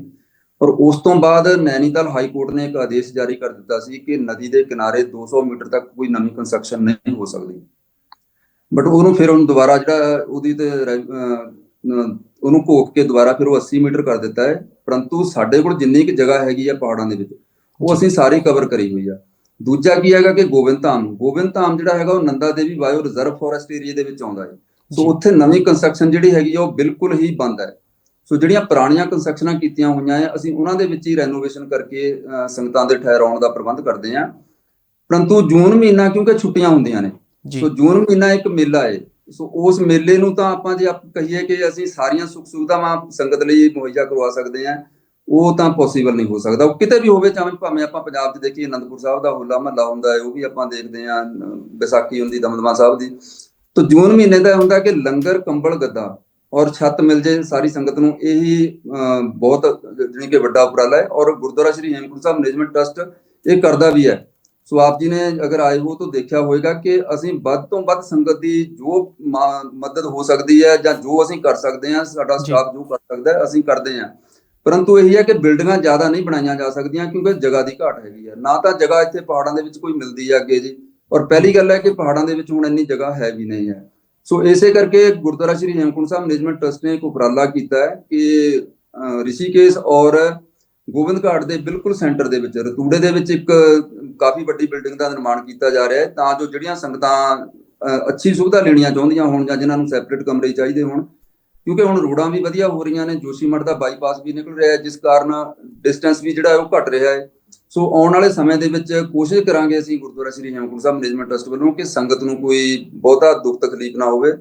ਔਰ ਉਸ ਤੋਂ ਬਾਅਦ ਨੈਨੀਤਾਲ ਹਾਈ ਕੋਰਟ ਨੇ ਇੱਕ ਆਦੇਸ਼ ਜਾਰੀ ਕਰ ਦਿੱਤਾ ਸੀ ਕਿ ਨਦੀ ਦੇ ਕਿਨਾਰੇ 200 ਮੀਟਰ ਤੱਕ ਕੋਈ ਨਵੀਂ ਕੰਸਟਰਕਸ਼ਨ ਨਹੀਂ ਹੋ ਸਕਦੀ। ਬਟ ਉਹਨੂੰ ਫਿਰ ਉਹਨੂੰ ਦੁਬਾਰਾ ਜਿਹੜਾ ਉਹਦੀ ਤੇ ਉਹਨੂੰ ਘੋਕ ਕੇ ਦੁਬਾਰਾ ਫਿਰ ਉਹ 80 ਮੀਟਰ ਕਰ ਦਿੱਤਾ ਹੈ। ਪਰੰਤੂ ਸਾਡੇ ਕੋਲ ਜਿੰਨੀ ਕਿ ਜਗ੍ਹਾ ਹੈਗੀ ਆ ਪਹਾੜਾਂ ਦੇ ਵਿੱਚ ਉਹ ਅਸੀਂ ਸਾਰੀ ਕਵਰ ਕਰੀ ਹੋਈ ਆ। ਦੂਜਾ ਕੀ ਹੈਗਾ ਕਿ ਗੋਬਿੰਦ ਧਾਮ ਗੋਬਿੰਦ ਧਾਮ ਜਿਹੜਾ ਹੈਗਾ ਉਹ Nanda Devi bio reserve forest area ਦੇ ਵਿੱਚ ਆਉਂਦਾ ਹੈ। ਸੋ। ਉੱਥੇ ਨਵੀਂ ਕੰਸਟਰਕਸ਼ਨ ਜਿਹੜੀ ਹੈਗੀ ਆ ਉਹ ਬਿਲਕੁਲ ਹੀ ਬੰਦ ਹੈ। ਸੋ ਜਿਹੜੀਆਂ ਪੁਰਾਣੀਆਂ ਕੰਸਟਰਕਸ਼ਨਾਂ ਕੀਤੀਆਂ ਹੋਈਆਂ ਹੈ ਅਸੀਂ ਉਹਨਾਂ ਦੇ ਵਿੱਚ ਹੀ ਰੈਨੋਵੇਸ਼ਨ ਕਰਕੇ ਸੰਗਤਾਂ ਦੇ ਠਹਿਰਾਉਣ ਦਾ ਪ੍ਰਬੰਧ ਕਰਦੇ ਹਾਂ। ਪਰੰਤੂ ਜੂਨ ਮਹੀਨਾ ਕਿਉਂਕਿ ਛੁੱਟੀਆਂ ਹੁੰਦੀਆਂ ਨੇ ਸੋ ਜੂਨ ਮਹੀਨਾ ਇੱਕ ਮੇਲਾ ਹੈ ਸੋ ਉਸ ਮੇਲੇ ਨੂੰ ਤਾਂ ਆਪਾਂ ਜੇ ਆਪ ਕਹੀਏ ਕਿ ਅਸੀਂ ਸਾਰੀਆਂ ਸੁੱਖ ਸੁਵਿਧਾਵਾਂ ਸੰਗਤ ਲਈ ਮੁਹੱਈਆ ਕਰਵਾ ਸਕਦੇ ਹਾਂ ਉਹ ਤਾਂ ਪੋਸੀਬਲ ਨਹੀਂ ਹੋ ਸਕਦਾ। ਉਹ ਕਿਤੇ ਵੀ ਹੋਵੇ ਚਾਹੇ ਭਾਵੇਂ ਆਪਾਂ ਪੰਜਾਬ 'ਚ ਦੇਖੀਏ ਅਨੰਦਪੁਰ ਸਾਹਿਬ ਦਾ ਹੋਲਾ ਮਹੱਲਾ ਹੁੰਦਾ ਹੈ ਉਹ ਵੀ ਆਪਾਂ ਦੇਖਦੇ ਅਹ ਵਿਸਾਖੀ ਹੁੰਦੀ ਦਮਦਮਾ ਸਾਹਿਬ ਦੀ। ਤਾਂ ਜੂਨ ਮਹੀਨੇ ਦਾ ਹੁੰਦਾ ਕਿ ਲੰਗਰ ਕੰਬਲ ਗੱਦਾ ਔਰ ਛੱਤ ਮਿਲ ਜੇ ਸਾਰੀ ਸੰਗਤ ਨੂੰ ਇਹੀ ਅਹ, ਬਹੁਤ ਜਾਣੀ ਕਿ ਵੱਡਾ ਉਪਰਾਲਾ ਹੈ। ਔਰ ਗੁਰਦੁਆਰਾ ਸ਼੍ਰੀ ਹੇਮਕੁੰਟ ਸਾਹਿਬ ਮੈਨੇਜਮੈਂਟ ਟਰਸਟ ਇਹ ਕਰਦਾ ਵੀ ਹੈ। ਸੋ ਆਪ ਜੀ ਨੇ ਅਗਰ ਆਏ ਹੋ ਤਾਂ ਦੇਖਿਆ ਹੋਵੇਗਾ ਕਿ ਅਸੀਂ ਵੱਧ ਤੋਂ ਵੱਧ ਸੰਗਤ ਦੀ ਜੋ ਮਦਦ ਹੋ ਸਕਦੀ ਹੈ ਜਾਂ ਜੋ ਅਸੀਂ ਕਰ ਸਕਦੇ ਹਾਂ ਸਾਡਾ। ਸਟਾਫ ਜੋ ਕਰ ਸਕਦਾ ਹੈ ਅਸੀਂ ਕਰਦੇ ਹਾਂ। ਪਰੰਤੂ ਇਹ ਹੈ ਕਿ ਬਿਲਡਿੰਗਾਂ ਜ਼ਿਆਦਾ ਨਹੀਂ ਬਣਾਈਆਂ ਜਾ ਸਕਦੀਆਂ ਕਿਉਂਕਿ ਜਗ੍ਹਾ ਦੀ ਘਾਟ ਹੈਗੀ ਹੈ। ਨਾ ਤਾਂ ਜਗ੍ਹਾ ਇੱਥੇ ਪਹਾੜਾਂ ਦੇ ਵਿੱਚ ਕੋਈ ਮਿਲਦੀ ਹੈ ਅੱਗੇ ਜੀ। ਔਰ ਪਹਿਲੀ ਗੱਲ ਹੈ ਕਿ ਪਹਾੜਾਂ ਦੇ ਵਿੱਚ ਹੁਣ ਇੰਨੀ ਜਗ੍ਹਾ ਹੈ ਵੀ ਨਹੀਂ ਹੈ। ਸੋ ਇਸੇ ਕਰਕੇ ਗੁਰਦੁਆਰਾ ਸ਼੍ਰੀ ਹੇਮਕੁੰਟ ਸਾਹਿਬ ਮੈਨੇਜਮੈਂਟ ਟਰਸਟ ਨੇ ਇੱਕ ਉਪਰਾਲਾ ਕੀਤਾ ਹੈ ਕਿ ਰਿਸ਼ੀਕੇਸ਼ ਔਰ ਗੋਬਿੰਦ ਘਾਟ ਦੇ ਬਿਲਕੁਲ ਸੈਂਟਰ ਦੇ ਵਿੱਚ, ਰਤੂੜੇ ਦੇ ਵਿੱਚ ਇੱਕ ਕਾਫੀ ਵੱਡੀ ਬਿਲਡਿੰਗ ਦਾ ਨਿਰਮਾਣ ਕੀਤਾ ਜਾ ਰਿਹਾ ਹੈ, ਤਾਂ ਜੋ ਜਿਹੜੀਆਂ ਸੰਗਤਾਂ ਅੱਛੀ ਸੁਵਿਧਾ ਲੈਣੀਆਂ ਚਾਹੁੰਦੀਆਂ ਹੋਣ ਜਾਂ ਜਿਨ੍ਹਾਂ ਨੂੰ ਸੈਪਰੇਟ ਕਮਰੇ ਚਾਹੀਦੇ ਹੋਣ, ਕਿਉਂਕਿ ਹੁਣ ਰੋਡਾਂ ਵੀ ਵਧੀਆ ਹੋ ਰਹੀਆਂ ਨੇ, ਜੋਸ਼ੀਮਠ ਦਾ ਬਾਈਪਾਸ ਵੀ ਨਿਕਲ ਰਿਹਾ ਹੈ, ਜਿਸ ਕਾਰਨ ਡਿਸਟੈਂਸ ਵੀ ਜਿਹੜਾ ਹੈ ਉਹ ਘਟ ਰਿਹਾ ਹੈ। ਸੋ ਆਉਣ ਵਾਲੇ ਸਮੇਂ ਦੇ ਵਿੱਚ ਕੋਸ਼ਿਸ਼ ਕਰਾਂਗੇ ਅਸੀਂ ਗੁਰਦੁਆਰਾ ਸ੍ਰੀ ਹੇਮਕੁੰਟ ਸਾਹਿਬ ਮੈਨੇਜਮੈਂਟ ਟਰਸਟ ਵੱਲੋਂ ਕਿ ਸੰਗਤ ਨੂੰ ਕੋਈ ਬਹੁਤਾ ਦੁੱਖ ਤਕਲੀਫ ਨਾ ਹੋਵੇ।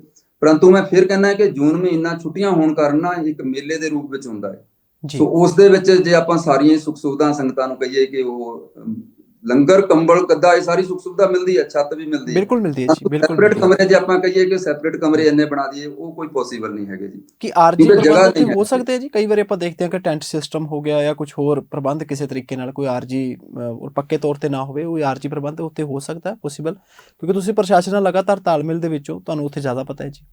ਪਰੰਤੂ ਮੈਂ ਫਿਰ ਕਹਿੰਦਾ ਕਿ ਜੂਨ ਮਹੀਨਾ ਛੁੱਟੀਆਂ ਹੋਣ ਕਾਰਨ ਨਾ ਇੱਕ ਮੇਲੇ ਦੇ ਰੂਪ ਵਿੱਚ ਹੁੰਦਾ ਹੈ। ਸੋ ਉਸ ਦੇ ਵਿੱਚ ਜੇ ਆਪਾਂ ਸਾਰੀਆਂ ਸੁੱਖ ਸੁਵਿਧਾ ਸੰਗਤਾਂ ਨੂੰ ਕਹੀਏ ਕਿ ਉਹ ਲੰਗਰ ਕੰਬਲ ਕੱਦਾ ਇਹ ਸਾਰੀ ਸੁੱਖ ਸੁਵਿਧਾ ਮਿਲਦੀ ਹੈ ਛੱਤ ਵੀ ਮਿਲਦੀ ਹੈ। ਬਿਲਕੁਲ ਮਿਲਦੀ ਹੈ ਜੀ ਬਿਲਕੁਲ ਸੈਪਰੇਟ। ਕਮਰੇ ਜੇ ਆਪਾਂ ਕਹੀਏ ਕਿ ਸੈਪਰੇਟ ਕਮਰੇ ਇੰਨੇ ਬਣਾ ਦਈਏ ਉਹ ਕੋਈ ਪੋਸੀਬਲ ਨਹੀਂ ਹੈਗੇ ਜੀ। ਕਿ ਆਰਜੀ ਪ੍ਰਬੰਧ ਹੋ। ਸਕਦੇ ਜੀ? ਕਈ ਵਾਰੀ ਆਪਾਂ ਦੇਖਦੇ ਹਾਂ ਕਿ ਟੈਂਟ ਸਿਸਟਮ ਹੋ ਗਿਆ ਜਾਂ ਕੁਝ ਹੋਰ ਪ੍ਰਬੰਧ ਕਿਸੇ ਤਰੀਕੇ ਨਾਲ ਕੋਈ ਆਰਜੀ ਔਰ ਪੱਕੇ ਤੌਰ ਤੇ ਨਾ ਹੋਵੇ ਉਹ ਆਰਜੀ ਪ੍ਰਬੰਧ ਉੱਥੇ ਹੋ ਸਕਦਾ ਪੋਸੀਬਲ ਕਿਉਂਕਿ ਤੁਸੀਂ ਪ੍ਰਸ਼ਾਸਨ ਨਾਲ ਲਗਾਤਾਰ ਤਾਲਮੇਲ ਦੇ ਵਿੱਚੋਂ ਤੁਹਾਨੂੰ ਉੱਥੇ ਜ਼ਿਆਦਾ ਪਤਾ ਹੈ ਜੀ।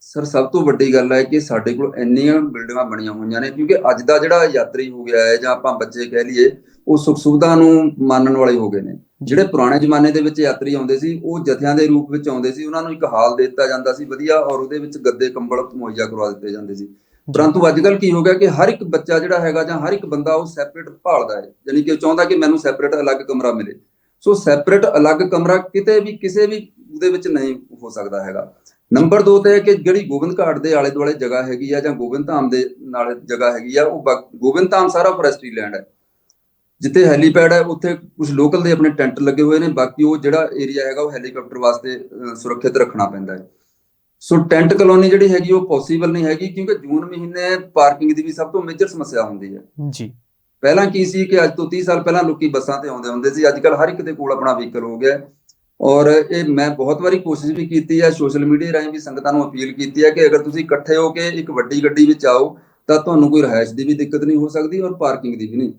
ਸਰ ਸਭ ਤੋਂ ਵੱਡੀ ਗੱਲ ਹੈ ਕਿ ਸਾਡੇ ਕੋਲ ਇੰਨੀਆਂ ਬਿਲਡਿੰਗਾਂ ਬਣੀਆਂ ਹੋਈਆਂ ਨੇ ਕਿਉਂਕਿ ਅੱਜ ਦਾ ਜਿਹੜਾ ਯਾਤਰੀ ਹੋ ਗਿਆ ਹੈ ਜਾਂ ਆਪਾਂ ਬੱਚੇ ਕਹਿ ਲਈਏ ਉਹ ਸੁੱਖ ਸੁਵਿਧਾ ਨੂੰ ਮੰਨਣ ਵਾਲੇ ਹੋ ਗਏ ਨੇ। ਜਿਹੜੇ ਪੁਰਾਣੇ ਜ਼ਮਾਨੇ ਦੇ ਵਿੱਚ ਯਾਤਰੀ ਆਉਂਦੇ ਸੀ, ਉਹ ਜਥਿਆਂ ਦੇ ਰੂਪ ਵਿੱਚ ਆਉਂਦੇ ਸੀ, ਉਹਨਾਂ ਨੂੰ ਇੱਕ ਹਾਲ ਦੇ ਦਿੱਤਾ ਜਾਂਦਾ ਸੀ ਵਧੀਆ ਔਰ ਉਹਦੇ ਵਿੱਚ ਗੱਦੇ, ਕੰਬਲ, ਮੁਹੱਈਆ ਕਰਵਾ ਦਿੱਤੇ ਜਾਂਦੇ ਸੀ। ਪਰੰਤੂ ਅੱਜ ਕੱਲ ਕੀ ਹੋ ਗਿਆ ਕਿ ਹਰ ਇੱਕ ਬੱਚਾ ਜਿਹੜਾ ਹੈਗਾ ਜਾਂ ਹਰ ਇੱਕ ਬੰਦਾ ਉਹ ਸੈਪਰੇਟ ਭਾਲਦਾ ਹੈ, ਯਾਨੀ ਕਿ ਉਹ ਚਾਹੁੰਦਾ ਕਿ ਮੈਨੂੰ ਸੈਪਰੇਟ ਅਲੱਗ ਕਮਰਾ ਮਿਲੇ। ਸੋ ਸੈਪਰੇਟ ਅਲੱਗ ਕਮਰਾ ਕਿਤੇ ਵੀ, ਕਿਸੇ ਵੀ ਉਹਦੇ ਵਿੱਚ ਨਹੀਂ ਹੋ ਸਕਦਾ ਹੈਗਾ। ਨੰਬਰ 2 ਤੇ ਹੈ ਕਿ ਜਿਹੜੀ ਗੋਬਿੰਦ ਘਾਟ ਦੇ ਆਲੇ ਦੁਆਲੇ ਜਗ੍ਹਾ ਹੈਗੀ ਆ ਜਾਂ ਗੋਬਿੰਦ ਧਾਮ ਦੇ ਨਾਲ ਜਗ੍ਹਾ ਹੈਗੀ ਆ, ਉਹ ਬਾ- ਗੋਬਿੰਦ ਧਾਮ ਸਾਰਾ ਫੋਰੈਸਟਰੀ ਲੈਂਡ ਹੈ। ਜਿੱਥੇ ਹੈਲੀਪੈਡ ਹੈ ਉੱਥੇ ਕੁਝ ਲੋਕਲ ਦੇ ਆਪਣੇ ਟੈਂਟ ਲੱਗੇ ਹੋਏ ਨੇ ਬਾਕੀ ਉਹ ਜਿਹੜਾ ਏਰੀਆ ਹੈਗਾ ਉਹ ਹੈਲੀਕਾਪਟਰ ਵਾਸਤੇ ਸੁਰੱਖਿਅਤ ਰੱਖਣਾ ਪੈਂਦਾ ਹੈ। ਸੋ ਟੈਂਟ ਕਲੋਨੀ ਜਿਹੜੀ ਹੈਗੀ ਉਹ ਪੋਸੀਬਲ ਨਹੀਂ ਹੈਗੀ ਕਿਉਂਕਿ ਜੂਨ ਮਹੀਨੇ ਪਾਰਕਿੰਗ ਦੀ ਵੀ ਸਭ ਤੋਂ ਮੇਜਰ ਸਮੱਸਿਆ ਹੁੰਦੀ ਹੈ। ਜੀ। ਪਹਿਲਾਂ ਕੀ ਸੀ ਕਿ ਅੱਜ ਤੋਂ 30 ਸਾਲ ਪਹਿਲਾਂ ਲੋਕੀ ਬੱਸਾਂ ਤੇ ਆਉਂਦੇ ਹੁੰਦੇ ਸੀ ਅੱਜ ਕੱਲ ਹਰ ਇੱਕ ਦੇ ਕੋਲ ਆਪਣਾ ਵਹੀਕਲ ਹੋ ਗਿਆ। ਔਰ ਇਹ ਮੈਂ ਬਹੁਤ ਵਾਰੀ ਕੋਸ਼ਿਸ਼ ਵੀ ਕੀਤੀ ਹੈ ਸੋਸ਼ਲ ਮੀਡੀਆ ਰਾਹੀਂ ਵੀ ਸੰਗਤਾਂ ਨੂੰ ਅਪੀਲ ਕੀਤੀ ਹੈ ਕਿ ਅਗਰ ਤੁਸੀਂ ਇਕੱਠੇ ਹੋ ਕੇ ਇੱਕ ਵੱਡੀ ਗੱਡੀ ਵਿੱਚ ਆਓ ਤਾਂ ਤੁਹਾਨੂੰ ਕੋਈ ਰਹਿائش ਦੀ ਵੀ ਦਿੱਕਤ ਨਹੀਂ ਹੋ ਸਕਦੀ ਔਰ ਪਾਰਕਿੰਗ ਦੀ ਵੀ ਨਹੀਂ।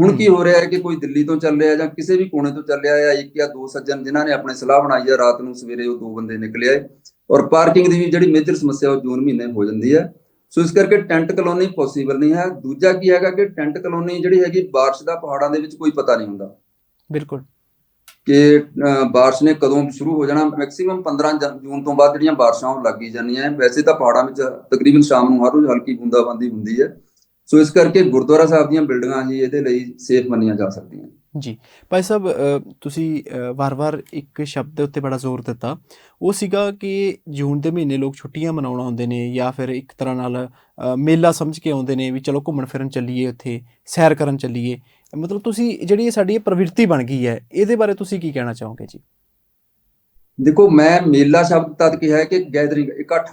ਹੁਣ ਕੀ ਹੋ। ਰਿਹਾ ਹੈ ਕਿ ਕੋਈ ਦਿੱਲੀ ਤੋਂ ਚੱਲ ਰਿਹਾ ਜਾਂ ਕਿਸੇ ਵੀ ਕੋਨੇ ਤੋਂ ਚੱਲ ਰਿਹਾ ਹੈ ਇੱਕ ਜਾਂ ਦੋ ਸੱਜਣ ਜਿਨ੍ਹਾਂ ਨੇ ਆਪਣੇ ਸਲਾਹ ਬਣਾਈ ਹੈ ਰਾਤ ਨੂੰ ਸਵੇਰੇ ਉਹ ਦੋ ਬੰਦੇ ਨਿਕਲੇ ਆਏ ਔਰ ਪਾਰਕਿੰਗ ਦੀ ਵੀ ਜਿਹੜੀ ਮੇਜਰ ਸਮੱਸਿਆ ਉਹ ਜੂਨ ਮਹੀਨੇ ਹੋ ਜਾਂਦੀ ਹੈ। ਸੋ ਇਸ ਕਰਕੇ ਟੈਂਟ ਕਲੋਨੀ ਪੋਸੀਬਲ ਨਹੀਂ ਹੈ। ਦੂਜਾ ਕੀ ਹੈਗਾ ਕਿ ਟੈਂਟ ਕਲੋਨੀ ਜਿਹੜੀ ਹੈਗੀ ਬਾਰਿਸ਼ ਦਾ ਪਹਾੜਾਂ ਦੇ ਵਿੱਚ ਕੋਈ ਪਤਾ ਨਹੀਂ ਹੁੰਦਾ। ਬਿਲਕੁਲ। ਕਿ ਬਾਰਿਸ਼ ਨੇ ਕਦੋਂ ਸ਼ੁਰੂ ਹੋ ਜਾਣਾ? ਮੈਕਸਿਮਮ 15 ਜ- ਜੂਨ ਤੋਂ ਬਾਅਦ ਜਿਹੜੀਆਂ ਬਾਰਿਸ਼ਾਂ ਹੋਣ ਲੱਗ ਜਾਂਦੀਆਂ ਵੈਸੇ ਤਾਂ ਪਹਾੜਾਂ ਵਿੱਚ ਤਕਰੀਬਨ ਸ਼ਾਮ ਨੂੰ ਹਰ ਰੋਜ਼ ਹਲਕੀ ਬੂੰਦਾਬਾਂਦੀ ਹੁੰਦੀ ਹੈ। ਸੋ ਇਸ ਕਰਕੇ ਗੁਰਦੁਆਰਾ ਸਾਹਿਬ ਦੀਆਂ ਬਿਲਡਿੰਗਾਂ ਹੀ ਇਹਦੇ ਲਈ ਸੇਫ ਮੰਨੀਆਂ ਜਾ ਸਕਦੀਆਂ ਜੀ ਭਾਈ ਸਾਹਿਬ ਤੁਸੀਂ ਵਾਰ-ਵਾਰ ਇੱਕ ਸ਼ਬਦ ਦੇ ਉੱਤੇ ਬੜਾ ਜ਼ੋਰ ਦਿੱਤਾ। ਉਹ ਸੀਗਾ ਕਿ ਜੂਨ ਦੇ ਮਹੀਨੇ ਲੋਕ ਛੁੱਟੀਆਂ ਮਨਾਉਣ ਆਉਂਦੇ ਨੇ ਜਾਂ ਫਿਰ ਇੱਕ ਤਰ੍ਹਾਂ ਨਾਲ ਮੇਲਾ ਸਮਝ ਕੇ ਆਉਂਦੇ ਨੇ ਵੀ ਚਲੋ ਘੁੰਮਣ ਫਿਰਨ ਚੱਲੀਏ ਉੱਥੇ ਸੈਰ ਕਰਨ ਚੱਲੀਏ। ਮਤਲਬ ਤੁਸੀਂ ਜਿਹੜੀ ਸਾਡੀ ਇਹ ਪ੍ਰਵਿਰਤੀ ਬਣ ਗਈ ਹੈ ਇਹਦੇ ਬਾਰੇ ਤੁਸੀਂ ਕੀ ਕਹਿਣਾ ਚਾਹੋਗੇ ਜੀ? ਦੇਖੋ ਮੈਂ ਮੇਲਾ ਸ਼ਬਦ ਤਦ ਕਿਹਾ ਹੈ ਕਿ ਗੈਦਰਿੰਗ ਇਕੱਠ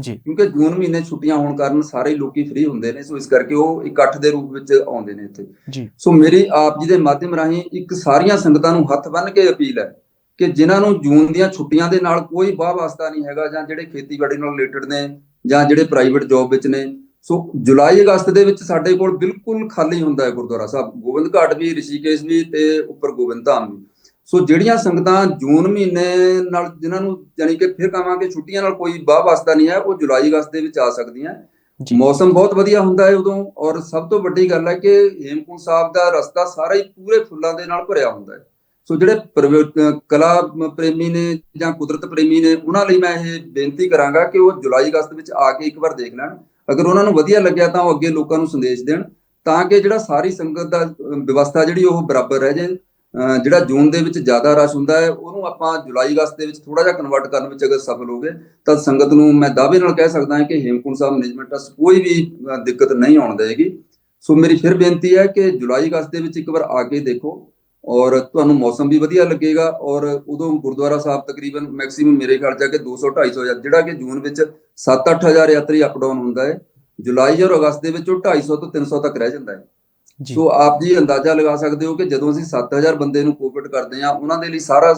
ਜੀ। ਕਿਉਂਕਿ ਜੂਨ ਮਹੀਨੇ ਛੁੱਟੀਆਂ ਹੋਣ ਕਾਰਨ ਸਾਰੇ ਲੋਕੀ ਫ੍ਰੀ ਹੁੰਦੇ ਨੇ ਸੋ ਇਸ ਕਰਕੇ ਉਹ ਇਕੱਠ ਦੇ ਰੂਪ ਵਿੱਚ ਆਉਂਦੇ ਨੇ ਇੱਥੇ। ਜੀ। ਸੋ ਮੇਰੀ ਆਪ ਜੀ ਦੇ ਮਾਧਿਅਮ ਰਾਹੀਂ ਇੱਕ ਸਾਰੀਆਂ ਸੰਗਤਾਂ ਨੂੰ ਹੱਥ ਬੰਨ੍ਹ ਕੇ ਅਪੀਲ ਹੈ ਕਿ ਜਿਨ੍ਹਾਂ ਨੂੰ ਜੂਨ ਦੀਆਂ ਛੁੱਟੀਆਂ ਦੇ ਨਾਲ ਕੋਈ ਵਾਹ ਵਾਸਤਾ ਨਹੀਂ ਹੈਗਾ ਜਾਂ ਜਿਹੜੇ ਖੇਤੀਬਾੜੀ ਨਾਲ ਰਿਲੇਟਡ ਨੇ ਜਾਂ ਜਿਹੜੇ ਪ੍ਰਾਈਵੇਟ ਜੌਬ ਵਿੱਚ ਨੇ ਸੋ ਜੁਲਾਈ ਅਗਸਤ ਦੇ ਵਿੱਚ ਸਾਡੇ ਕੋਲ ਬਿਲਕੁਲ ਖਾਲੀ ਹੁੰਦਾ ਹੈ ਗੁਰਦੁਆਰਾ ਸਾਹਿਬ। ਗੋਬਿੰਦ ਘਾਟ ਵੀ ਰਿਸ਼ੀਕੇਸ਼ ਵੀ ਤੇ ਉੱਪਰ ਗੋਬਿੰਦ ਧਾਮ ਵੀ। ਸੋ ਜਿਹੜੀਆਂ ਸੰਗਤਾਂ ਜੂਨ ਮਹੀਨੇ ਨਾਲ ਜਿਨ੍ਹਾਂ ਨੂੰ ਯਾਨੀ ਕਿ ਫਿਰ ਕਹਾਂਗੇ ਛੁੱਟੀਆਂ ਨਾਲ ਕੋਈ ਵਾਹ ਵਾਸਤਾ ਨਹੀਂ ਹੈ ਉਹ ਜੁਲਾਈ ਅਗਸਤ ਦੇ ਵਿੱਚ ਆ ਸਕਦੀਆਂ। ਮੌਸਮ ਬਹੁਤ ਵਧੀਆ ਹੁੰਦਾ ਹੈ ਉਦੋਂ ਔਰ ਸਭ ਤੋਂ ਵੱਡੀ ਗੱਲ ਹੈ ਕਿ ਹੇਮਕੁੰਟ ਸਾਹਿਬ ਦਾ ਰਸਤਾ ਸਾਰਾ ਹੀ ਪੂਰੇ ਫੁੱਲਾਂ ਦੇ ਨਾਲ ਭਰਿਆ ਹੁੰਦਾ ਹੈ। ਸੋ ਜਿਹੜੇ ਕਲਾ ਪ੍ਰੇਮੀ ਨੇ ਜਾਂ ਕੁਦਰਤ ਪ੍ਰੇਮੀ ਨੇ ਉਹਨਾਂ ਲਈ ਮੈਂ ਇਹ ਬੇਨਤੀ ਕਰਾਂਗਾ ਕਿ ਉਹ ਜੁਲਾਈ ਅਗਸਤ ਵਿੱਚ ਆ ਕੇ ਇੱਕ ਵਾਰ ਦੇਖ ਲੈਣ। ਅਗਰ ਉਹਨਾਂ ਨੂੰ ਵਧੀਆ ਲੱਗਿਆ ਤਾਂ ਉਹ ਅੱਗੇ ਲੋਕਾਂ ਨੂੰ ਸੰਦੇਸ਼ ਦੇਣ ਤਾਂ ਕਿ ਜਿਹੜਾ ਸਾਰੀ ਸੰਗਤ ਦਾ ਵਿਵਸਥਾ ਜਿਹੜੀ ਉਹ ਬਰਾਬਰ ਰਹਿ ਜਾਏ। ਜਿਹੜਾ ਜੂਨ ਦੇ ਵਿੱਚ ਜ਼ਿਆਦਾ ਰਸ਼ ਹੁੰਦਾ ਹੈ, ਉਹਨੂੰ ਆਪਾਂ ਜੁਲਾਈ ਅਗਸਤ ਦੇ ਵਿੱਚ ਥੋੜਾ ਜਿਹਾ ਕਨਵਰਟ ਕਰਨ ਵਿੱਚ ਅਗਰ ਸਫਲ ਹੋ ਤਾਂ ਸੰਗਤ ਨੂੰ ਮੈਂ ਦਾਅਵੇ ਨਾਲ ਕਹਿ ਸਕਦਾ ਹਾਂ ਕਿ ਹੇਮਕੁੰਟ ਸਾਹਿਬ ਮੈਨੇਜਮੈਂਟ ਟਰਸਟ ਕੋਈ ਵੀ ਦਿੱਕਤ ਨਹੀਂ ਆਉਣ ਦੇਗੀ ਸੋ ਮੇਰੀ ਫਿਰ ਬੇਨਤੀ ਹੈ ਕਿ ਜੁਲਾਈ ਅਗਸਤ ਦੇ ਵਿੱਚ ਇੱਕ ਵਾਰ ਆ ਕੇ ਦੇਖੋ ਔਰ ਤੁਹਾਨੂੰ ਮੌਸਮ ਵੀ ਵਧੀਆ ਲੱਗੇਗਾ ਔਰ ਉਦੋਂ ਗੁਰਦੁਆਰਾ ਸਾਹਿਬ ਤਕਰੀਬਨ ਮੈਕਸਿਮਮ ਮੇਰੇ ਖਿਆਲ ਚ ਆ ਕਿ 200 250 ਹਜ਼ਾਰ ਜਿਹੜਾ ਕਿ ਜੂਨ ਵਿੱਚ 7-8 ਹਜ਼ਾਰ ਯਾਤਰੀ ਅਪ ਡਾਊਨ ਹੁੰਦਾ ਹੈ। ਜੁਲਾਈ ਔਰ ਅਗਸਤ ਦੇ ਵਿੱਚ ਉਹ 250 ਤੋਂ 300 ਤੱਕ ਰਹਿ ਜਾਂਦਾ ਹੈ। ਸੋ ਆਪ ਜੀ ਅੰਦਾਜ਼ਾ ਲਗਾ ਸਕਦੇ ਹੋ ਕਿ ਜਦੋਂ ਅਸੀਂ 7000 ਬੰਦੇ ਨੂੰ ਕੋਵਿਡ ਕਰਦੇ ਆ ਉਹਨਾਂ ਦੇ ਲਈ ਸਾਰਾ